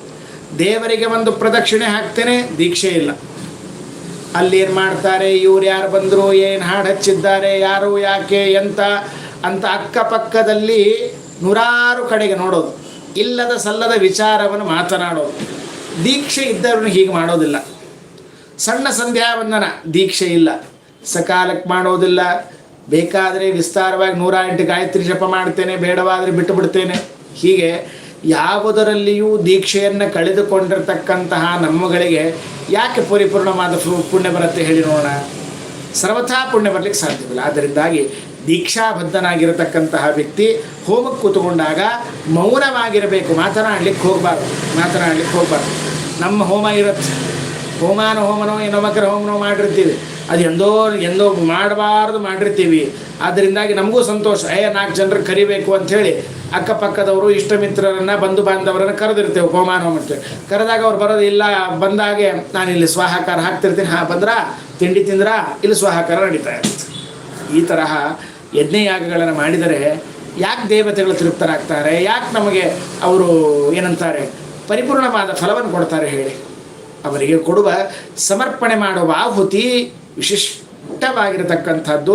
ದೇವರಿಗೆ ಒಂದು ಪ್ರದಕ್ಷಿಣೆ ಹಾಕ್ತೇನೆ, ದೀಕ್ಷೆ ಇಲ್ಲ. ಅಲ್ಲಿ ಏನು ಮಾಡ್ತಾರೆ, ಇವ್ರು ಯಾರು ಬಂದರು, ಏನು ಹಾಡು ಹಚ್ಚಿದ್ದಾರೆ, ಯಾರು ಯಾಕೆ ಎಂತ ಅಂತ ಅಕ್ಕಪಕ್ಕದಲ್ಲಿ ನೂರಾರು ಕಡೆಗೆ ನೋಡೋದು. ಇಲ್ಲದ ಸಲ್ಲದ ವಿಚಾರವನ್ನು ಮಾತನಾಡೋದು. ದೀಕ್ಷೆ ಇದ್ದವ್ರನ್ನ ಹೀಗೆ ಮಾಡೋದಿಲ್ಲ. ಸಣ್ಣ ಸಂಧ್ಯಾ ವಂದನ ದೀಕ್ಷೆ ಇಲ್ಲ. ಸಕಾಲಕ್ಕೆ ಮಾಡೋದಿಲ್ಲ. ಬೇಕಾದರೆ ವಿಸ್ತಾರವಾಗಿ ನೂರ ಎಂಟು ಗಾಯತ್ರಿ ಜಪ ಮಾಡ್ತೇನೆ, ಬೇಡವಾದರೆ ಬಿಟ್ಟು ಬಿಡ್ತೇನೆ. ಹೀಗೆ ಯಾವುದರಲ್ಲಿಯೂ ದೀಕ್ಷೆಯನ್ನು ಕಳೆದುಕೊಂಡಿರ್ತಕ್ಕಂತಹ ನಮ್ಮಗಳಿಗೆ ಯಾಕೆ ಪರಿಪೂರ್ಣವಾದ ಪುಣ್ಯ ಬರುತ್ತೆ ಹೇಳಿ ನೋಡೋಣ. ಸರ್ವಥಾ ಪುಣ್ಯ ಬರಲಿಕ್ಕೆ ಸಾಧ್ಯವಿಲ್ಲ. ಆದ್ದರಿಂದಾಗಿ ದೀಕ್ಷಾಬದ್ಧನಾಗಿರತಕ್ಕಂತಹ ವ್ಯಕ್ತಿ ಹೋಮಕ್ಕೆ ಕೂತ್ಕೊಂಡಾಗ ಮೌನವಾಗಿರಬೇಕು. ಮಾತನಾಡಲಿಕ್ಕೆ ಹೋಗಬಾರ್ದು. ಮಾತನಾಡಲಿಕ್ಕೆ ಹೋಗಬಾರ್ದು. ನಮ್ಮ ಹೋಮ ಇರುತ್ತೆ. ಹೋಮಾನ ಹೋಮನೋ ಏನೋ ಮಕರ ಹೋಮನೋ ಮಾಡಿರ್ತೀವಿ. ಅದು ಎಂದೋ ಎಂದೋ ಮಾಡಬಾರ್ದು ಮಾಡಿರ್ತೀವಿ. ಅದರಿಂದಾಗಿ ನಮಗೂ ಸಂತೋಷ. ಏ, ನಾಲ್ಕು ಜನರು ಕರಿಬೇಕು ಅಂಥೇಳಿ ಅಕ್ಕಪಕ್ಕದವರು ಇಷ್ಟ ಮಿತ್ರರನ್ನು ಬಂಧು ಬಾಂಧವರನ್ನು ಕರೆದಿರ್ತೇವೆ ಹೋಮಾನ ಹೋಮ ಕರೆದಾಗ ಅವ್ರು ಬರೋದು ಇಲ್ಲ, ಬಂದಾಗೆ ನಾನು ಇಲ್ಲಿ ಸ್ವಾಹಾಕಾರ ಹಾಕ್ತಿರ್ತೀನಿ. ಹಾಂ, ಬಂದ್ರಾ? ತಿಂಡಿ ತಿಂದ್ರಾ? ಇಲ್ಲಿ ಸ್ವಾಹಾಕಾರ ನಡೀತಾ ಇರುತ್ತೆ. ಈ ತರಹ ಯಜ್ಞಯಾಗಗಳನ್ನು ಮಾಡಿದರೆ ಯಾಕೆ ದೇವತೆಗಳು ತೃಪ್ತರಾಗ್ತಾರೆ? ಯಾಕೆ ನಮಗೆ ಅವರು ಏನಂತಾರೆ? ಪರಿಪೂರ್ಣವಾದ ಫಲವನ್ನು ಕೊಡ್ತಾರೆ ಹೇಳಿ. ಅವರಿಗೆ ಕೊಡುವ, ಸಮರ್ಪಣೆ ಮಾಡುವ ಆಹುತಿ ವಿಶಿಷ್ಟವಾಗಿರತಕ್ಕಂಥದ್ದು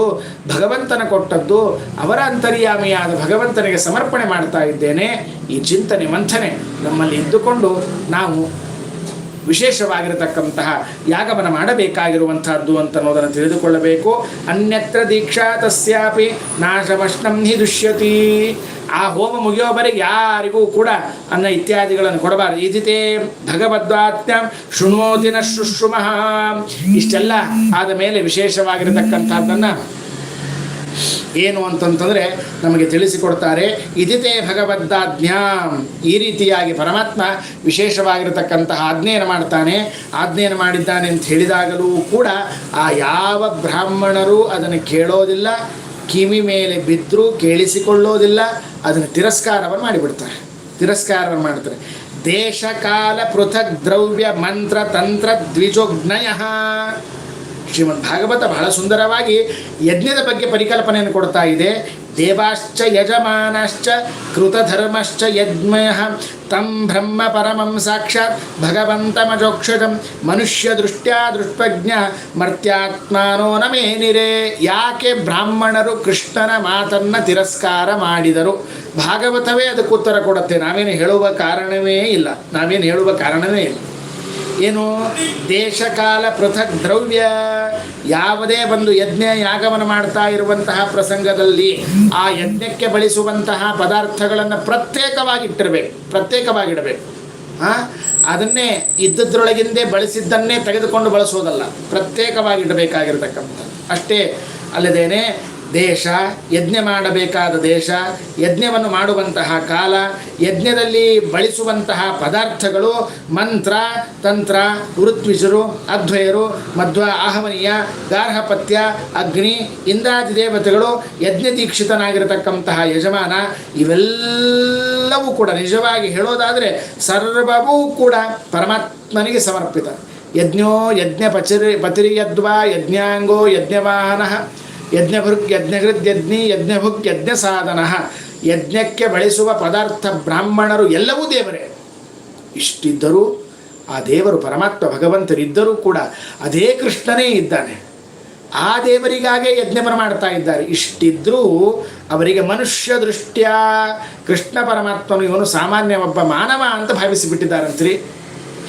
ಭಗವಂತನ ಕೊಟ್ಟದ್ದು, ಅವರ ಅಂತರ್ಯಾಮಿಯಾದ ಭಗವಂತನಿಗೆ ಸಮರ್ಪಣೆ ಮಾಡ್ತಾ ಇದ್ದೇನೆ, ಈ ಚಿಂತನೆ ಮಂಥನೆ ನಮ್ಮಲ್ಲಿ ಇದ್ದುಕೊಂಡು ನಾವು ವಿಶೇಷವಾಗಿರತಕ್ಕಂತಹ ಯಾಗವನ್ನು ಮಾಡಬೇಕಾಗಿರುವಂತಹದ್ದು ಅಂತ ಅನ್ನೋದನ್ನು ತಿಳಿದುಕೊಳ್ಳಬೇಕು. ಅನ್ಯತ್ರ ದೀಕ್ಷಾ ತಸ್ಯಾಪಿ ನಾಶಮಶ್ನಂ ಹಿ ದುಷ್ಯತಿ. ಆ ಹೋಮ ಮುಗಿಯೋವರೆಗೆ ಯಾರಿಗೂ ಕೂಡ ಅನ್ನ ಇತ್ಯಾದಿಗಳನ್ನು ಕೊಡಬಾರದು. ಇದಿತೇ ಭಗವದ್ವಾತ್ಯಂ ಶೃಣೋದಿನ ಶುಶ್ರುಮಃ. ಇಷ್ಟೆಲ್ಲ ಆದ ಮೇಲೆ ವಿಶೇಷವಾಗಿರತಕ್ಕಂಥದ್ದನ್ನು ಏನು ಅಂತಂತಂದರೆ ನಮಗೆ ತಿಳಿಸಿಕೊಡ್ತಾರೆ, ಇದಿತೇ ಭಗವದ್ದಾಜ್ಞಾಂ. ಈ ರೀತಿಯಾಗಿ ಪರಮಾತ್ಮ ವಿಶೇಷವಾಗಿರತಕ್ಕಂತಹ ಆಜ್ಞೆಯನ್ನು ಮಾಡ್ತಾನೆ. ಆಜ್ಞೆಯನ್ನು ಮಾಡಿದ್ದಾನೆ ಅಂತ ಹೇಳಿದಾಗಲೂ ಕೂಡ ಆ ಯಾವ ಬ್ರಾಹ್ಮಣರು ಅದನ್ನು ಕೇಳೋದಿಲ್ಲ, ಕಿವಿ ಮೇಲೆ ಬಿದ್ದರೂ ಕೇಳಿಸಿಕೊಳ್ಳೋದಿಲ್ಲ, ಅದನ್ನು ತಿರಸ್ಕಾರವನ್ನು ಮಾಡಿಬಿಡ್ತಾರೆ. ತಿರಸ್ಕಾರವನ್ನು ಮಾಡ್ತಾರೆ. ದೇಶಕಾಲ ಪೃಥಕ್ ದ್ರವ್ಯ ಮಂತ್ರ ತಂತ್ರ ದ್ವಿಜೋಗ್ನಯ. ಶ್ರೀಮದ್ ಭಾಗವತ ಬಹಳ ಸುಂದರವಾಗಿ ಯಜ್ಞದ ಬಗ್ಗೆ ಪರಿಕಲ್ಪನೆಯನ್ನು ಕೊಡ್ತಾ ಇದೆ. ದೇವಾಶ್ಚ ಯಜಮಾನಶ್ಚ ಕೃತಧರ್ಮಶ್ಚ ಯಜ್ಞ ತಂ ಬ್ರಹ್ಮ ಪರಮಂ ಸಾಕ್ಷಾತ್ ಭಗವಂತಮಜೋಕ್ಷಜಂ. ಮನುಷ್ಯ ದೃಷ್ಟ್ಯಾ ದೃಷ್ಪಜ್ಞ ಮರ್ತ್ಯಾತ್ಮಾನೋ ನಮೇನಿರೆ ಯಾಕೆ ಬ್ರಾಹ್ಮಣರು ಕೃಷ್ಣನ ಮಾತನ್ನ ತಿರಸ್ಕಾರ ಮಾಡಿದರು? ಭಾಗವತವೇ ಅದಕ್ಕೆ ಉತ್ತರ ಕೊಡುತ್ತೆ. ನಾವೇನು ಹೇಳುವ ಕಾರಣವೇ ಇಲ್ಲ. ನಾವೇನು ಹೇಳುವ ಕಾರಣವೇ ಇಲ್ಲ. ಏನು? ದೇಶಕಾಲ ಪೃಥಕ್ ದ್ರವ್ಯ. ಯಾವುದೇ ಒಂದು ಯಜ್ಞ ಯಾಗವನ್ನು ಮಾಡ್ತಾ ಇರುವಂತಹ ಪ್ರಸಂಗದಲ್ಲಿ ಆ ಯಜ್ಞಕ್ಕೆ ಬಳಸುವಂತಹ ಪದಾರ್ಥಗಳನ್ನು ಪ್ರತ್ಯೇಕವಾಗಿಟ್ಟಿರಬೇಕು, ಪ್ರತ್ಯೇಕವಾಗಿಡಬೇಕು. ಆ? ಅದನ್ನೇ ಇದ್ದದ್ರೊಳಗಿಂದೇ ಬಳಸಿದ್ದನ್ನೇ ತೆಗೆದುಕೊಂಡು ಬಳಸೋದಲ್ಲ ಪ್ರತ್ಯೇಕವಾಗಿಡಬೇಕಾಗಿರ್ತಕ್ಕಂಥ ಅಷ್ಟೇ ಅಲ್ಲದೇನೆ ದೇಶ, ಯಜ್ಞ ಮಾಡಬೇಕಾದ ದೇಶ, ಯಜ್ಞವನ್ನು ಮಾಡುವಂತಹ ಕಾಲ, ಯಜ್ಞದಲ್ಲಿ ಬಳಸುವಂತಹ ಪದಾರ್ಥಗಳು, ಮಂತ್ರ, ತಂತ್ರ, ಋತ್ವಿಜರು ಅಧ್ವಯರು ಮಧ್ವ ಆಹವನೀಯ, ಗಾರ್ಹಪತ್ಯ, ಅಗ್ನಿ, ಇಂದ್ರಾದಿ ದೇವತೆಗಳು, ಯಜ್ಞ ದೀಕ್ಷಿತನಾಗಿರತಕ್ಕಂತಹ ಯಜಮಾನ, ಇವೆಲ್ಲವೂ ಕೂಡ ನಿಜವಾಗಿ ಹೇಳೋದಾದರೆ ಸರ್ವವೂ ಕೂಡ ಪರಮಾತ್ಮನಿಗೆ ಸಮರ್ಪಿತ. ಯಜ್ಞೋ ಯಜ್ಞ ಪಚಿರಿ ಪತಿರಿಯದ್ವಾ ಯಜ್ಞಾಂಗೋ ಯಜ್ಞವಾಹನ ಯಜ್ಞಭೃಗ್ ಯಜ್ಞಹೃದ್ ಯಜ್ಞಿ ಯಜ್ಞಭುಕ್ ಯಜ್ಞ ಸಾಧನ. ಯಜ್ಞಕ್ಕೆ ಬಳಸುವ ಪದಾರ್ಥ ಬ್ರಾಹ್ಮಣರು ಎಲ್ಲವೂ ದೇವರೇ. ಇಷ್ಟಿದ್ದರೂ ಆ ದೇವರು ಪರಮಾತ್ಮ ಭಗವಂತರಿದ್ದರೂ ಕೂಡ ಅದೇ ಕೃಷ್ಣನೇ ಇದ್ದಾನೆ. ಆ ದೇವರಿಗಾಗೇ ಯಜ್ಞ ಮಾಡ್ತಾ ಇದ್ದಾರೆ. ಇಷ್ಟಿದ್ದರೂ ಅವರಿಗೆ ಮನುಷ್ಯ ದೃಷ್ಟ್ಯ ಕೃಷ್ಣ ಪರಮಾತ್ಮನು ಇವನು ಸಾಮಾನ್ಯ ಒಬ್ಬ ಮಾನವ ಅಂತ ಭಾವಿಸಿಬಿಟ್ಟಿದ್ದಾರಂತ್ರಿ.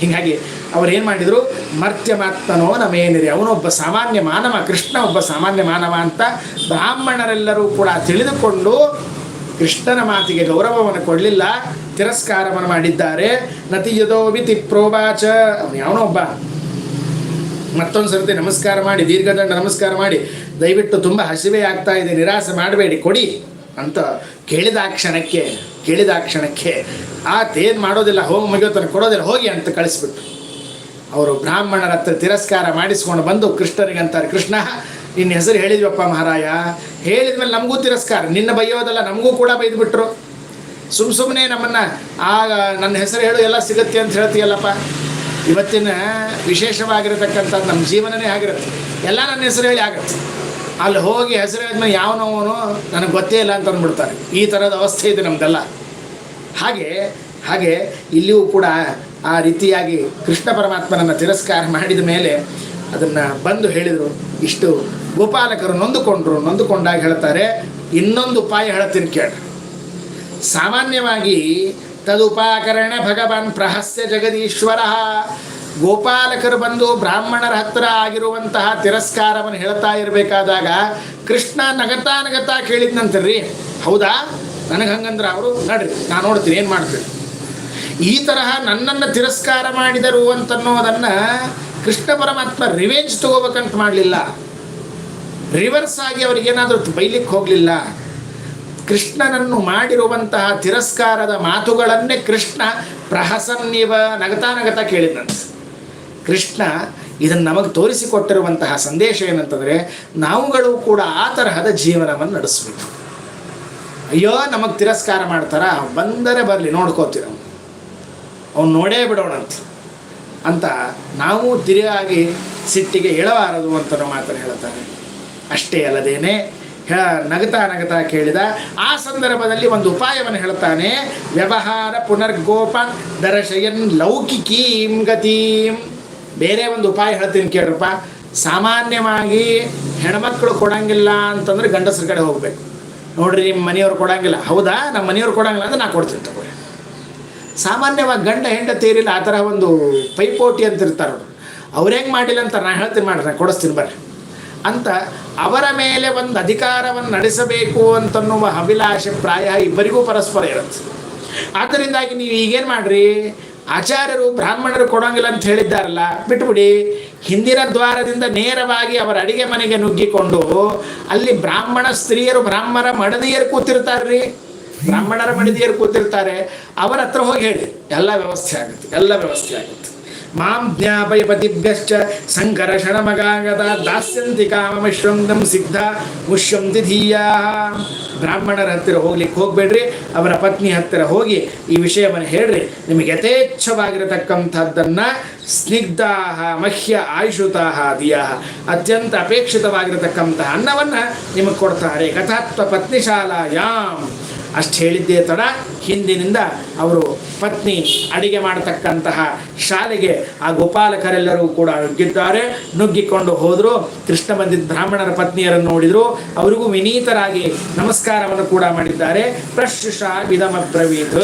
ಹೀಗಾಗಿ ಅವ್ರು ಏನು ಮಾಡಿದರು ಮರ್ತ್ಯಮಾತ್ಮನೋ ನಮೇನಿರಿ ಅವನೊಬ್ಬ ಸಾಮಾನ್ಯ ಮಾನವ, ಕೃಷ್ಣ ಒಬ್ಬ ಸಾಮಾನ್ಯ ಮಾನವ ಅಂತ ಬ್ರಾಹ್ಮಣರೆಲ್ಲರೂ ಕೂಡ ತಿಳಿದುಕೊಂಡು ಕೃಷ್ಣನ ಮಾತಿಗೆ ಗೌರವವನ್ನು ಕೊಡಲಿಲ್ಲ, ತಿರಸ್ಕಾರವನ್ನು ಮಾಡಿದ್ದಾರೆ. ನತಿ ಯದೋ ವಿತಿ ಪ್ರೋವಾಚ. ಅವನು ಯಾವನೋ ಒಬ್ಬ. ಮತ್ತೊಂದು ಸರ್ತಿ ನಮಸ್ಕಾರ ಮಾಡಿ, ದೀರ್ಘದಂಡ ನಮಸ್ಕಾರ ಮಾಡಿ, ದಯವಿಟ್ಟು ತುಂಬ ಹಸಿವೆ ಆಗ್ತಾ ಇದೆ, ನಿರಾಸೆ ಮಾಡಬೇಡಿ, ಕೊಡಿ. ಅಂತ ಕೇಳಿದ ಕ್ಷಣಕ್ಕೆ ಕೇಳಿದ ಕ್ಷಣಕ್ಕೆ ಆತೇನು ಮಾಡೋದಿಲ್ಲ, ಹೋಗಿ ಮುಗಿಯೋ ತನಕ ಕೊಡೋದಿಲ್ಲ, ಹೋಗಿ ಅಂತ ಕಳಿಸ್ಬಿಟ್ರು. ಅವರು ಬ್ರಾಹ್ಮಣರ ಹತ್ರ ತಿರಸ್ಕಾರ ಮಾಡಿಸ್ಕೊಂಡು ಬಂದು ಕೃಷ್ಣರಿಗೆ ಅಂತಾರೆ, ಕೃಷ್ಣ, ನಿನ್ನ ಹೆಸರು ಹೇಳಿದ್ವಪ್ಪ ಮಹಾರಾಯ. ಹೇಳಿದ್ಮೇಲೆ ನಮಗೂ ತಿರಸ್ಕಾರ. ನಿನ್ನ ಬೈಯೋದಲ್ಲ, ನಮಗೂ ಕೂಡ ಬೈದ್ಬಿಟ್ರು. ಸುಮ್ಮ ಸುಮ್ಮನೆ ನಮ್ಮನ್ನು, ಆ, ನನ್ನ ಹೆಸರು ಹೇಳು, ಎಲ್ಲ ಸಿಗುತ್ತೆ ಅಂತ ಹೇಳ್ತೀಯಲ್ಲಪ್ಪ. ಇವತ್ತಿನ ವಿಶೇಷವಾಗಿರತಕ್ಕಂಥ ನಮ್ಮ ಜೀವನನೇ ಆಗಿರುತ್ತೆ. ಎಲ್ಲ ನನ್ನ ಹೆಸರು ಹೇಳಿ ಆಗತ್ತೆ. ಅಲ್ಲಿ ಹೋಗಿ ಹೆಸರು ಹೇಳಿದ್ಮೇಲೆ ಯಾವನವನು ನನಗೆ ಗೊತ್ತೇ ಇಲ್ಲ ಅಂತ ಅಂದ್ಬಿಡ್ತಾರೆ. ಈ ಥರದ ಅವಸ್ಥೆ ಇದೆ ನಮ್ದೆಲ್ಲ. ಹಾಗೆ ಹಾಗೆ ಇಲ್ಲಿಯೂ ಕೂಡ ಆ ರೀತಿಯಾಗಿ ಕೃಷ್ಣ ಪರಮಾತ್ಮನನ್ನು ತಿರಸ್ಕಾರ ಮಾಡಿದ ಮೇಲೆ ಅದನ್ನು ಬಂದು ಹೇಳಿದರು. ಇಷ್ಟು ಗೋಪಾಲಕರು ನೊಂದುಕೊಂಡ್ರು, ನೊಂದುಕೊಂಡಾಗ ಹೇಳ್ತಾರೆ, ಇನ್ನೊಂದು ಉಪಾಯ ಹೇಳ್ತೀನಿ ಕೇಳಿ ಸಾಮಾನ್ಯವಾಗಿ ತದುಪಾಕರಣ ಭಗವಾನ್ ಪ್ರಹಸ್ಯ ಜಗದೀಶ್ವರ ಗೋಪಾಲಕರು ಬಂದು ಬ್ರಾಹ್ಮಣರ ಹತ್ತಿರ ಆಗಿರುವಂತಹ ತಿರಸ್ಕಾರವನ್ನು ಹೇಳ್ತಾ ಇರಬೇಕಾದಾಗ ಕೃಷ್ಣ ನಗತಾ ನಗತಾ ರೀ ಹೌದಾ? ನನಗೆ ಹಂಗಂದ್ರೆ ಅವರು, ನಡ್ರಿ, ನಾನು ನೋಡ್ತೀನಿ, ಏನು ಮಾಡ್ತೀನಿ ಈ ತರಹ ನನ್ನನ್ನು ತಿರಸ್ಕಾರ ಮಾಡಿದರು ಅಂತನ್ನೋದನ್ನು ಕೃಷ್ಣ ಪರಮಾತ್ಮ ರಿವೆಂಜ್ ತಗೋಬೇಕಂತ ಮಾಡಲಿಲ್ಲ. ರಿವರ್ಸ್ ಆಗಿ ಅವ್ರಿಗೇನಾದರೂ ಬೈಲಿಕ್ಕೆ ಹೋಗಲಿಲ್ಲ. ಕೃಷ್ಣನನ್ನು ಮಾಡಿರುವಂತಹ ತಿರಸ್ಕಾರದ ಮಾತುಗಳನ್ನೇ ಕೃಷ್ಣ ಪ್ರಹಸನ್ನಿವ ನಗತಾ ನಗತಾ ಕೇಳಿದಂತೆ ಕೃಷ್ಣ ಇದನ್ನು ನಮಗೆ ತೋರಿಸಿಕೊಟ್ಟಿರುವಂತಹ ಸಂದೇಶ ಏನಂತಂದರೆ, ನಾವುಗಳು ಕೂಡ ಆ ತರಹದ ಜೀವನವನ್ನು ನಡೆಸಬೇಕು. ಅಯ್ಯೋ, ನಮಗೆ ತಿರಸ್ಕಾರ ಮಾಡ್ತಾರ? ಬಂದರೆ ಬರಲಿ ನೋಡ್ಕೋತೀವಿ ನಾವು ಅವ್ನು ನೋಡೇ ಬಿಡೋಣ ಅಂತ. ಅಂತ ನಾವು ತಿರುಗಾಗಿ ಸಿಟ್ಟಿಗೆ ಹೇಳಬಾರದು ಅಂತ ಮಾತನ್ನು ಹೇಳ್ತಾರೆ. ಅಷ್ಟೇ ಅಲ್ಲದೇನೆ ನಗತಾ ನಗತಾ ಕೇಳಿದ, ಆ ಸಂದರ್ಭದಲ್ಲಿ ಒಂದು ಉಪಾಯವನ್ನು ಹೇಳ್ತಾನೆ, ವ್ಯವಹಾರ ಪುನರ್ಗೋಪ ದರ್ಶಯನ್ ಲೌಕಿಕೀಂ ಗತೀಂ. ಬೇರೆ ಒಂದು ಉಪಾಯ ಹೇಳ್ತೀನಿ ಕೇಳ್ರಪ್ಪ. ಸಾಮಾನ್ಯವಾಗಿ ಹೆಣ್ಮಕ್ಳು ಕೊಡಂಗಿಲ್ಲ ಅಂತಂದ್ರೆ ಗಂಡಸ್ರ ಕಡೆ ಹೋಗ್ಬೇಕು. ನೋಡ್ರಿ ನಿಮ್ಮ ಮನೆಯವ್ರು ಕೊಡಂಗಿಲ್ಲ. ಹೌದಾ? ನಮ್ಮ ಮನೆಯವ್ರು ಕೊಡಂಗಿಲ್ಲ ಅಂದ್ರೆ ನಾ ಕೊಡ್ತೀನಿ ತಗೋರಿ. ಸಾಮಾನ್ಯವಾಗಿ ಗಂಡ ಹೆಂಡತೀರಿಲ್ಲ ಆ ಥರ ಒಂದು ಪೈಪೋಟಿ ಅಂತ ಇರ್ತಾರೆ ಅವ್ರು. ಹೆಂಗೆ ಮಾಡಿಲ್ಲ ಅಂತ ನಾನು ಹೇಳ್ತೀನಿ ಮಾಡ್ರಿ ನಾನು ಕೊಡಿಸ್ತೀನಿ ಬರ್ರಿ. ಅಂತ ಅವರ ಮೇಲೆ ಒಂದು ಅಧಿಕಾರವನ್ನು ನಡೆಸಬೇಕು ಅಂತನ್ನುವ ಅಭಿಲಾಷೆ ಪ್ರಾಯ ಇಬ್ಬರಿಗೂ ಪರಸ್ಪರ ಇರುತ್ತೆ. ಆದ್ದರಿಂದಾಗಿ ನೀವು ಈಗೇನು ಮಾಡ್ರಿ? ಆಚಾರ್ಯರು ಬ್ರಾಹ್ಮಣರು ಕೊಡೋಂಗಿಲ್ಲ ಅಂತ ಹೇಳಿದ್ದಾರಲ್ಲ, ಬಿಟ್ಬಿಡಿ. ಹಿಂದಿನ ದ್ವಾರದಿಂದ ನೇರವಾಗಿ ಅವರ ಅಡಿಗೆ ಮನೆಗೆ ನುಗ್ಗಿಕೊಂಡು ಅಲ್ಲಿ ಬ್ರಾಹ್ಮಣ ಸ್ತ್ರೀಯರು, ಬ್ರಾಹ್ಮಣ ಮಡದಿಯರು ಕೂತಿರ್ತಾರ್ರಿ. ಬ್ರಾಹ್ಮಣರ ಮಡದಿಯರು ಕೂತಿರ್ತಾರೆ. ಅವರ ಹತ್ರ ಹೋಗಿ ಹೇಳಿ, ಎಲ್ಲ ವ್ಯವಸ್ಥೆ ಆಗುತ್ತೆ, ಎಲ್ಲ ವ್ಯವಸ್ಥೆ ಆಗುತ್ತೆ. ಮಾಂ ಜ್ಞಾಪಯ ಪತಿಭ್ಯಶ್ಚ ಸಂಕರ್ಷಣ ಮಗಾಗದ ದಾಸ್ಯಂತಿ ಕಾಮಶ್ವಂದಂ ಸಿದ್ಧ ಮುಷ್ಯಂತಿ ಧೀಯಾ ಬ್ರಾಹ್ಮಣರ ಹತ್ತಿರ ಹೋಗ್ಲಿಕ್ಕೆ ಹೋಗಬೇಡ್ರಿ, ಅವರ ಪತ್ನಿ ಹತ್ತಿರ ಹೋಗಿ ಈ ವಿಷಯವನ್ನು ಹೇಳ್ರಿ. ನಿಮಗೆ ಯಥೇಚ್ಛವಾಗಿರತಕ್ಕಂಥದ್ದನ್ನು ಸ್ನಿಗ್ಧಾಹ, ಮಹ್ಯ, ಆಯುಷುತಾಹ ದಿಯಾ ಅತ್ಯಂತ ಅಪೇಕ್ಷಿತವಾಗಿರತಕ್ಕಂತಹ ಅನ್ನವನ್ನು ನಿಮಗೆ ಕೊಡ್ತಾರೆ. ಕಥಾತ್ವ ಪತ್ನಿಶಾಲಾಯಾಮ್ ಅಷ್ಟು ಹೇಳಿದ್ದೇ ತಡ. ಹಿಂದಿನಿಂದ ಅವರು ಪತ್ನಿ ಅಡಿಗೆ ಮಾಡತಕ್ಕಂತಹ ಶಾಲೆಗೆ ಆ ಗೋಪಾಲಕರೆಲ್ಲರೂ ಕೂಡ ನುಗ್ಗಿದ್ದಾರೆ. ನುಗ್ಗಿಕೊಂಡು ಹೋದರು. ಕೃಷ್ಣ ಬಂದಿದ್ದ ಬ್ರಾಹ್ಮಣರ ಪತ್ನಿಯರನ್ನು ನೋಡಿದರು. ಅವರಿಗೂ ವಿನೀತರಾಗಿ ನಮಸ್ಕಾರವನ್ನು ಕೂಡ ಮಾಡಿದ್ದಾರೆ. ಪ್ರಶುಷ ವಿಧಮಬ್ರವೀತ್.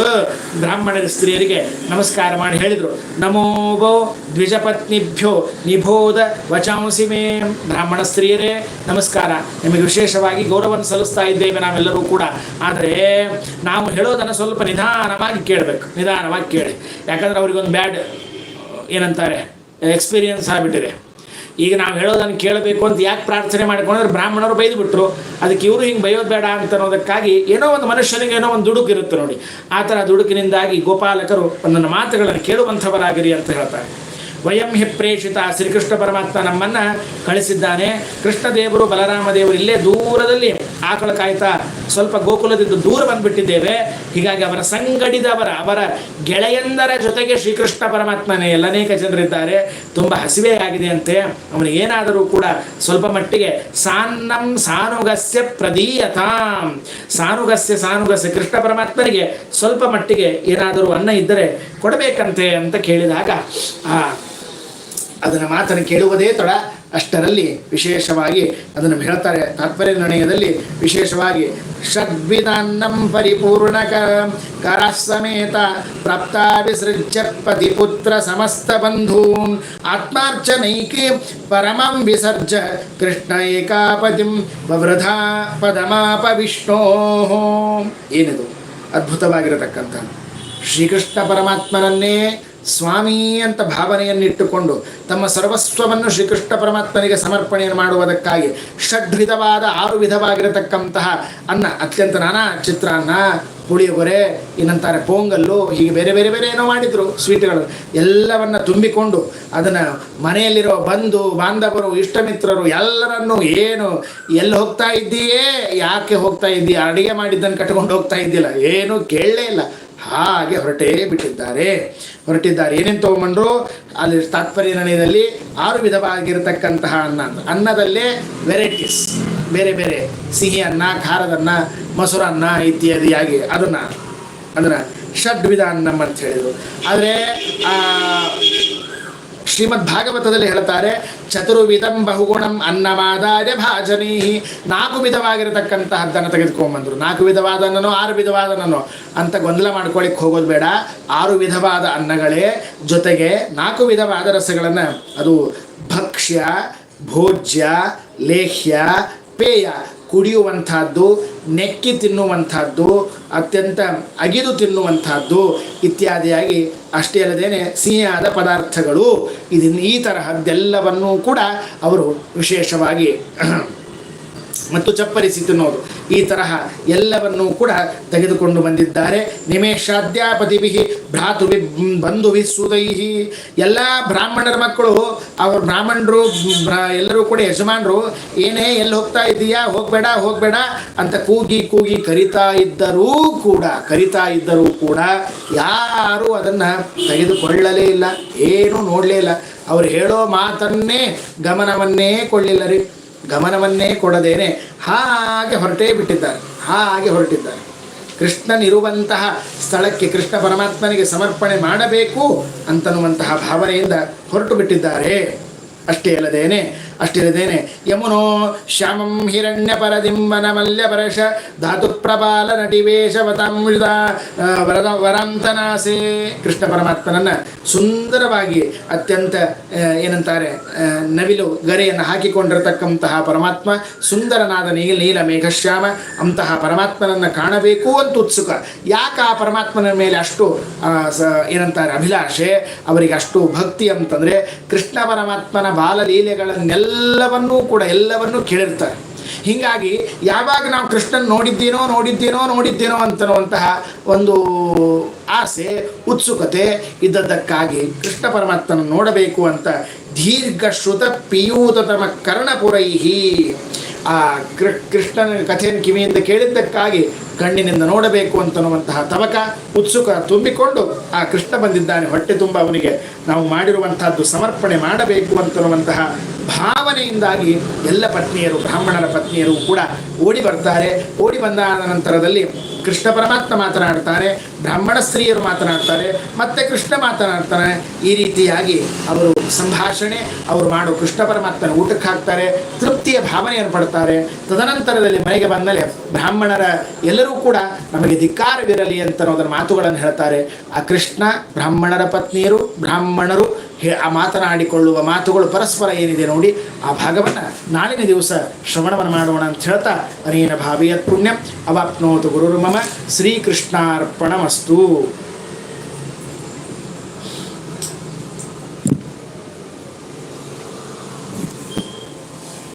ಬ್ರಾಹ್ಮಣರ ಸ್ತ್ರೀಯರಿಗೆ ನಮಸ್ಕಾರ ಮಾಡಿ ಹೇಳಿದರು. ನಮೋಭೋ ದ್ವಿಜಪತ್ನಿಭ್ಯೋ ನಿಭೋದ ವಚಾಂಸಿ ಮೇ. ಬ್ರಾಹ್ಮಣ ಸ್ತ್ರೀಯರೇ, ನಮಸ್ಕಾರ. ನಿಮಗೆ ವಿಶೇಷವಾಗಿ ಗೌರವವನ್ನು ಸಲ್ಲಿಸ್ತಾ ಇದ್ದೇವೆ ನಾವೆಲ್ಲರೂ ಕೂಡ. ಆದರೆ ನಾವು ಹೇಳೋದನ್ನು ಸ್ವಲ್ಪ ನಿಧಾನವಾಗಿ ಕೇಳಬೇಕು. ನಿಧಾನವಾಗಿ ಕೇಳಿ. ಯಾಕಂದ್ರೆ ಅವ್ರಿಗೊಂದು ಬ್ಯಾಡ್ ಏನಂತಾರೆ ಎಕ್ಸ್ಪೀರಿಯನ್ಸ್ ಆಗಿಬಿಟ್ಟಿದೆ. ಈಗ ನಾವು ಹೇಳೋದನ್ನು ಕೇಳಬೇಕು ಅಂತ ಯಾಕೆ ಪ್ರಾರ್ಥನೆ ಮಾಡ್ಕೊಂಡ್ರೆ? ಬ್ರಾಹ್ಮಣರು ಬೈದುಬಿಟ್ರು. ಅದಕ್ಕೆ ಇವರು ಹಿಂಗೆ ಬೈಯೋದು ಬೇಡ ಅಂತ ಅನ್ನೋದಕ್ಕಾಗಿ ಏನೋ ಒಂದು ಮನುಷ್ಯನಿಗೆ ಏನೋ ಒಂದು ದುಡುಕು ಇರುತ್ತೆ ನೋಡಿ. ಆ ಥರ ದುಡುಕಿನಿಂದಾಗಿ ಗೋಪಾಲಕರು ನನ್ನ ಮಾತುಗಳನ್ನು ಕೇಳುವಂಥವರಾಗಿರಿ ಅಂತ ಹೇಳ್ತಾರೆ. ವಯಂ ಹಿ ಪ್ರೇಷಿತ ಶ್ರೀಕೃಷ್ಣ ಪರಮಾತ್ಮ ನಮ್ಮನ್ನು ಕಳಿಸಿದ್ದಾನೆ. ಕೃಷ್ಣದೇವರು ಬಲರಾಮ ದೇವರು ಇಲ್ಲೇ ದೂರದಲ್ಲಿ ಆಕಳ ಕಾಯ್ತಾ ಸ್ವಲ್ಪ ಗೋಕುಲದಿಂದ ದೂರ ಬಂದ್ಬಿಟ್ಟಿದ್ದೇವೆ. ಹೀಗಾಗಿ ಅವರ ಸಂಗಡಿದವರ ಅವರ ಗೆಳೆಯಂದರ ಜೊತೆಗೆ ಶ್ರೀಕೃಷ್ಣ ಪರಮಾತ್ಮನೇ ಎಲ್ಲ ಅನೇಕ ಜನರಿದ್ದಾರೆ. ತುಂಬ ಹಸಿವೆ ಆಗಿದೆ ಅಂತೆ. ಅವನು ಏನಾದರೂ ಕೂಡ ಸ್ವಲ್ಪ ಮಟ್ಟಿಗೆ ಸಾನ್ನಂ ಸಾನುಗಸ್ಯ ಪ್ರದೀಯತಾಂ. ಸಾನುಗಸ್ಯ ಸಾನುಗಸ್ಯ ಕೃಷ್ಣ ಪರಮಾತ್ಮನಿಗೆ ಸ್ವಲ್ಪ ಮಟ್ಟಿಗೆ ಏನಾದರೂ ಅನ್ನ ಇದ್ದರೆ ಕೊಡಬೇಕಂತೆ ಅಂತ ಕೇಳಿದಾಗ, ಆ ಅದನ್ನು ಮಾತನ್ನು ಕೇಳುವುದೇ ತಡ. ಅಷ್ಟರಲ್ಲಿ ವಿಶೇಷವಾಗಿ ಅದನ್ನು ಹೇಳ್ತಾರೆ. ತಾತ್ಪರ್ಯ ನಿರ್ಣಯದಲ್ಲಿ ವಿಶೇಷವಾಗಿ ಷಡ್ವಿಧಾನ್ನಂ ಪರಿಪೂರ್ಣ ಕರ ಸಮೇತ ಪ್ರಾಪ್ತ ಪತಿಪುತ್ರ ಸಮಸ್ತ ಬಂಧೂನ್ ಆತ್ಮಾರ್ಚನೈಕೆ ಪರಮಂ ವಿಸರ್ಜ ಕೃಷ್ಣ ಏಕಾಪತಿಂ ವವೃಧಾ ಪದಮಾಪ ವಿಷ್ಣೋ ಏನಿದು? ಅದ್ಭುತವಾಗಿರತಕ್ಕಂಥ ಶ್ರೀಕೃಷ್ಣ ಪರಮಾತ್ಮನನ್ನೇ ಸ್ವಾಮಿ ಅಂತ ಭಾವನೆಯನ್ನಿಟ್ಟುಕೊಂಡು ತಮ್ಮ ಸರ್ವಸ್ವವನ್ನು ಶ್ರೀಕೃಷ್ಣ ಪರಮಾತ್ಮನಿಗೆ ಸಮರ್ಪಣೆಯನ್ನು ಮಾಡುವುದಕ್ಕಾಗಿ ಷಡ್ವಿಧವಾದ ಆರು ವಿಧವಾಗಿರತಕ್ಕಂತಹ ಅನ್ನ, ಅತ್ಯಂತ ನಾನಾ ಚಿತ್ರಾನ್ನ ಪುಳಿಯೋಗರೆ ಏನಂತಾರೆ ಪೊಂಗಲ್ಲು, ಹೀಗೆ ಬೇರೆ ಬೇರೆ ಬೇರೆ ಏನೋ ಮಾಡಿದರು ಸ್ವೀಟ್ಗಳು. ಎಲ್ಲವನ್ನು ತುಂಬಿಕೊಂಡು ಅದನ್ನು ಮನೆಯಲ್ಲಿರೋ ಬಂಧು, ಬಾಂಧವರು, ಇಷ್ಟಮಿತ್ರರು ಎಲ್ಲರನ್ನು ಏನು, ಎಲ್ಲಿ ಹೋಗ್ತಾ ಇದ್ದೀಯೇ, ಯಾಕೆ ಹೋಗ್ತಾ ಇದ್ದೀಯ, ಅಡುಗೆ ಮಾಡಿದ್ದನ್ನು ಕಟ್ಕೊಂಡು ಹೋಗ್ತಾ ಇದ್ದಿಲ್ಲ ಏನೂ ಕೇಳಲೇ ಇಲ್ಲ. ಹಾಗೆ ಹೊರಟೇ ಬಿಟ್ಟಿದ್ದಾರೆ. ಹೊರಟಿದ್ದಾರೆ. ಏನೇನು ತೊಗೊಂಡ್ರು ಅಲ್ಲಿ ತಾತ್ಪರ್ಯ ನಿರ್ಣಯದಲ್ಲಿ ಆರು ವಿಧವಾಗಿರತಕ್ಕಂತಹ ಅನ್ನ ಅನ್ನದಲ್ಲೇ ವೆರೈಟೀಸ್ ಬೇರೆ ಬೇರೆ. ಸಿಹಿ ಅನ್ನ ಖಾರದನ್ನ ಮೊಸರನ್ನ ಇತ್ಯಾದಿಯಾಗಿ ಅದನ್ನು ಅದನ್ನು ಷಡ್ವಿಧ ಅನ್ನಂ ಅಂತ ಹೇಳಿದರು. ಆದರೆ ಶ್ರೀಮದ್ ಭಾಗವತದಲ್ಲಿ ಹೇಳ್ತಾರೆ ಚತುರ್ವಿಧಂ ಬಹುಗುಣಂ ಅನ್ನವಾದಾರ್ಯ ಭಾಜನೀಹಿ ನಾಲ್ಕು ವಿಧವಾಗಿರತಕ್ಕಂತಹದ್ದನ್ನು ತೆಗೆದುಕೊಂಬಂದರು. ನಾಲ್ಕು ವಿಧವಾದ ಅನ್ನನೋ, ಆರು ವಿಧವಾದ ಅನ್ನನೋ ಅಂತ ಗೊಂದಲ ಮಾಡ್ಕೊಳ್ಳಿಕ್ಕೆ ಹೋಗೋದು ಬೇಡ. ಆರು ವಿಧವಾದ ಅನ್ನಗಳೇ ಜೊತೆಗೆ ನಾಲ್ಕು ವಿಧವಾದ ರಸಗಳನ್ನು ಅದು ಭಕ್ಷ್ಯ, ಭೋಜ್ಯ, ಲೇಹ್ಯ, ಪೇಯ ಕುಡಿಯುವಂಥದ್ದು ನೆಕ್ಕಿ ತಿನ್ನುವಂಥದ್ದು, ಅತ್ಯಂತ ಅಗಿದು ತಿನ್ನುವಂಥದ್ದು ಇತ್ಯಾದಿಯಾಗಿ ಅಷ್ಟೇ ಅಲ್ಲದೇ ಸಿಹಿಯಾದ ಪದಾರ್ಥಗಳು, ಇದನ್ನು ಈ ತರಹದ್ದೆಲ್ಲವನ್ನೂ ಕೂಡ ಅವರು ವಿಶೇಷವಾಗಿ ಮತ್ತು ಚಪ್ಪರಿಸಿ ತಿನ್ನೋದು ಈ ತರಹ ಎಲ್ಲವನ್ನೂ ಕೂಡ ತೆಗೆದುಕೊಂಡು ಬಂದಿದ್ದಾರೆ. ನಿಮೇಶಾದ್ಯಾಪತಿಭಿ ಭ್ರಾತೃವಿ ಬಂಧು ಸುದೈಹಿ ಎಲ್ಲ ಬ್ರಾಹ್ಮಣರ ಮಕ್ಕಳು, ಅವ್ರ ಬ್ರಾಹ್ಮಣರು, ಬ್ರ- ಎಲ್ಲರೂ ಕೂಡ ಯಜಮಾನರು, ಏನೇ ಎಲ್ಲಿ ಹೋಗ್ತಾ ಇದೀಯಾ ಹೋಗಬೇಡ ಹೋಗಬೇಡ ಅಂತ ಕೂಗಿ ಕೂಗಿ ಕರಿತಾ ಇದ್ದರೂ ಕೂಡ, ಕರಿತಾ ಇದ್ದರೂ ಕೂಡ ಯಾರೂ ಅದನ್ನು ತೆಗೆದುಕೊಳ್ಳಲೇ ಇಲ್ಲ. ಏನೂ ನೋಡಲೇ ಇಲ್ಲ. ಅವ್ರು ಹೇಳೋ ಮಾತನ್ನೇ ಗಮನವನ್ನೇ ಕೊಳ್ಳಿಲ್ಲ ರೀ. ಗಮನವನ್ನೇ ಕೊಡದೇನೆ. ಹಾಗೆ ಹೊರಟೇ ಬಿಟ್ಟಿದ್ದಾರೆ. ಹಾಗೆ ಹೊರಟಿದ್ದಾರೆ. ಕೃಷ್ಣನಿರುವಂತಹ ಸ್ಥಳಕ್ಕೆ ಕೃಷ್ಣ ಪರಮಾತ್ಮನಿಗೆ ಸಮರ್ಪಣೆ ಮಾಡಬೇಕು ಅಂತನ್ನುವಂತಹ ಭಾವನೆಯಿಂದ ಹೊರಟು ಬಿಟ್ಟಿದ್ದಾರೆ. ಅಷ್ಟೇ ಅಲ್ಲದೇನೆ ಅಷ್ಟೇ ಅಲ್ಲದೇನೆ, ಯಮುನೋ ಶ್ಯಾಮಂ ಹಿರಣ್ಯ ಪರದಿಂಬನ ಮಲ್ಯ ಪರಶ ಧಾತು ಪ್ರಬಾಲ ವರದ, ವರಾಂತನಾಸೆ. ಕೃಷ್ಣ ಪರಮಾತ್ಮನನ್ನು ಸುಂದರವಾಗಿ ಅತ್ಯಂತ ಏನಂತಾರೆ ನವಿಲು ಗರೆಯನ್ನು ಹಾಕಿಕೊಂಡಿರತಕ್ಕಂತಹ ಪರಮಾತ್ಮ, ಸುಂದರನಾದ ನೀಲ ನೀಲ ಮೇಘಶ್ಯಾಮ, ಅಂತಹ ಪರಮಾತ್ಮನನ್ನು ಕಾಣಬೇಕು ಅಂತ ಉತ್ಸುಕ. ಯಾಕೆ ಆ ಪರಮಾತ್ಮನ ಮೇಲೆ ಅಷ್ಟು ಏನಂತಾರೆ, ಅಭಿಲಾಷೆ, ಅವರಿಗೆ ಅಷ್ಟು ಭಕ್ತಿ ಅಂತಂದರೆ ಕೃಷ್ಣ ಪರಮಾತ್ಮನ ಬಾಲಲೀಲೆಗಳನ್ನೆಲ್ಲವನ್ನೂ ಕೂಡ ಎಲ್ಲವನ್ನೂ ಕೇಳಿರ್ತಾರೆ. ಹೀಗಾಗಿ ಯಾವಾಗ ನಾವು ಕೃಷ್ಣನ್ ನೋಡಿದ್ದೀನೋ ನೋಡಿದ್ದೀನೋ ನೋಡಿದ್ದೇನೋ ಅಂತನ್ನುವಂತಹ ಒಂದು ಆಸೆ, ಉತ್ಸುಕತೆ ಇದ್ದದ್ದಕ್ಕಾಗಿ ಕೃಷ್ಣ ಪರಮಾತ್ಮನ ನೋಡಬೇಕು ಅಂತ ದೀರ್ಘ ಶ್ರುತ ಪೀಯೂತತಮ ಕರ್ಣಪುರೈಹಿ ಆ ಕೃಷ್ಣನ ಕಥೆಯನ್ನು ಕಿವಿಯಿಂದ ಕೇಳಿದ್ದಕ್ಕಾಗಿ ಕಣ್ಣಿನಿಂದ ನೋಡಬೇಕು ಅಂತನ್ನುವಂತಹ ತವಕ ಉತ್ಸುಕ ತುಂಬಿಕೊಂಡು ಆ ಕೃಷ್ಣ ಬಂದಿದ್ದಾನೆ. ಹೊಟ್ಟೆ ತುಂಬ ಅವನಿಗೆ. ನಾವು ಮಾಡಿರುವಂತಹದ್ದು ಸಮರ್ಪಣೆ ಮಾಡಬೇಕು ಅಂತನ್ನುವಂತಹ ಭಾವನೆಯಿಂದಾಗಿ ಎಲ್ಲ ಪತ್ನಿಯರು, ಬ್ರಾಹ್ಮಣರ ಪತ್ನಿಯರು ಕೂಡ ಓಡಿ ಬರ್ತಾರೆ. ಓಡಿ ಬಂದಾದ ನಂತರದಲ್ಲಿ ಕೃಷ್ಣ ಪರಮಾತ್ಮ ಮಾತನಾಡ್ತಾರೆ, ಬ್ರಾಹ್ಮಣ ಸ್ತ್ರೀಯರು ಮಾತನಾಡ್ತಾರೆ, ಮತ್ತೆ ಕೃಷ್ಣ ಮಾತನಾಡ್ತಾರೆ ಈ ರೀತಿಯಾಗಿ ಅವರು ಸಂಭಾಷಣೆ, ಅವರು ಮಾಡೋ ಕೃಷ್ಣ ಪರಮಾತ್ಮನ ಊಟಕ್ಕೆ ಹಾಕ್ತಾರೆ, ತೃಪ್ತಿಯ ಭಾವನೆಯನ್ನು ಪಡ್ತಾರೆ. ತದನಂತರದಲ್ಲಿ ಮನೆಗೆ ಬಂದಮೇಲೆ ಬ್ರಾಹ್ಮಣರ ಎಲ್ಲರೂ ಕೂಡ ನಮಗೆ ಧಿಕ್ಕಾರವಿರಲಿ ಅಂತ ಅನ್ನೋದರ ಮಾತುಗಳನ್ನು ಹೇಳ್ತಾರೆ. ಆ ಕೃಷ್ಣ ಬ್ರಾಹ್ಮಣರ ಪತ್ನಿಯರು, ಬ್ರಾಹ್ಮಣರು ಹೇ- ಆ ಮಾತನಾಡಿಕೊಳ್ಳುವ ಮಾತುಗಳು ಪರಸ್ಪರ ಏನಿದೆ ನೋಡಿ, ಆ ಭಾಗವನ್ನು ನಾಳಿನ ದಿವಸ ಶ್ರವಣವನ್ನು ಮಾಡೋಣ ಅಂತ ಹೇಳ್ತಾ, ಅನೇನ ಭಾವಿಯತ್ ಪುಣ್ಯಂ, ಅವಾಪ್ನೋತು ಶ್ರೀಕೃಷ್ಣಾರ್ಪಣ ಶ್ರೀಕೃಷ್ಣಾರ್ಪಣಮಸ್ತು.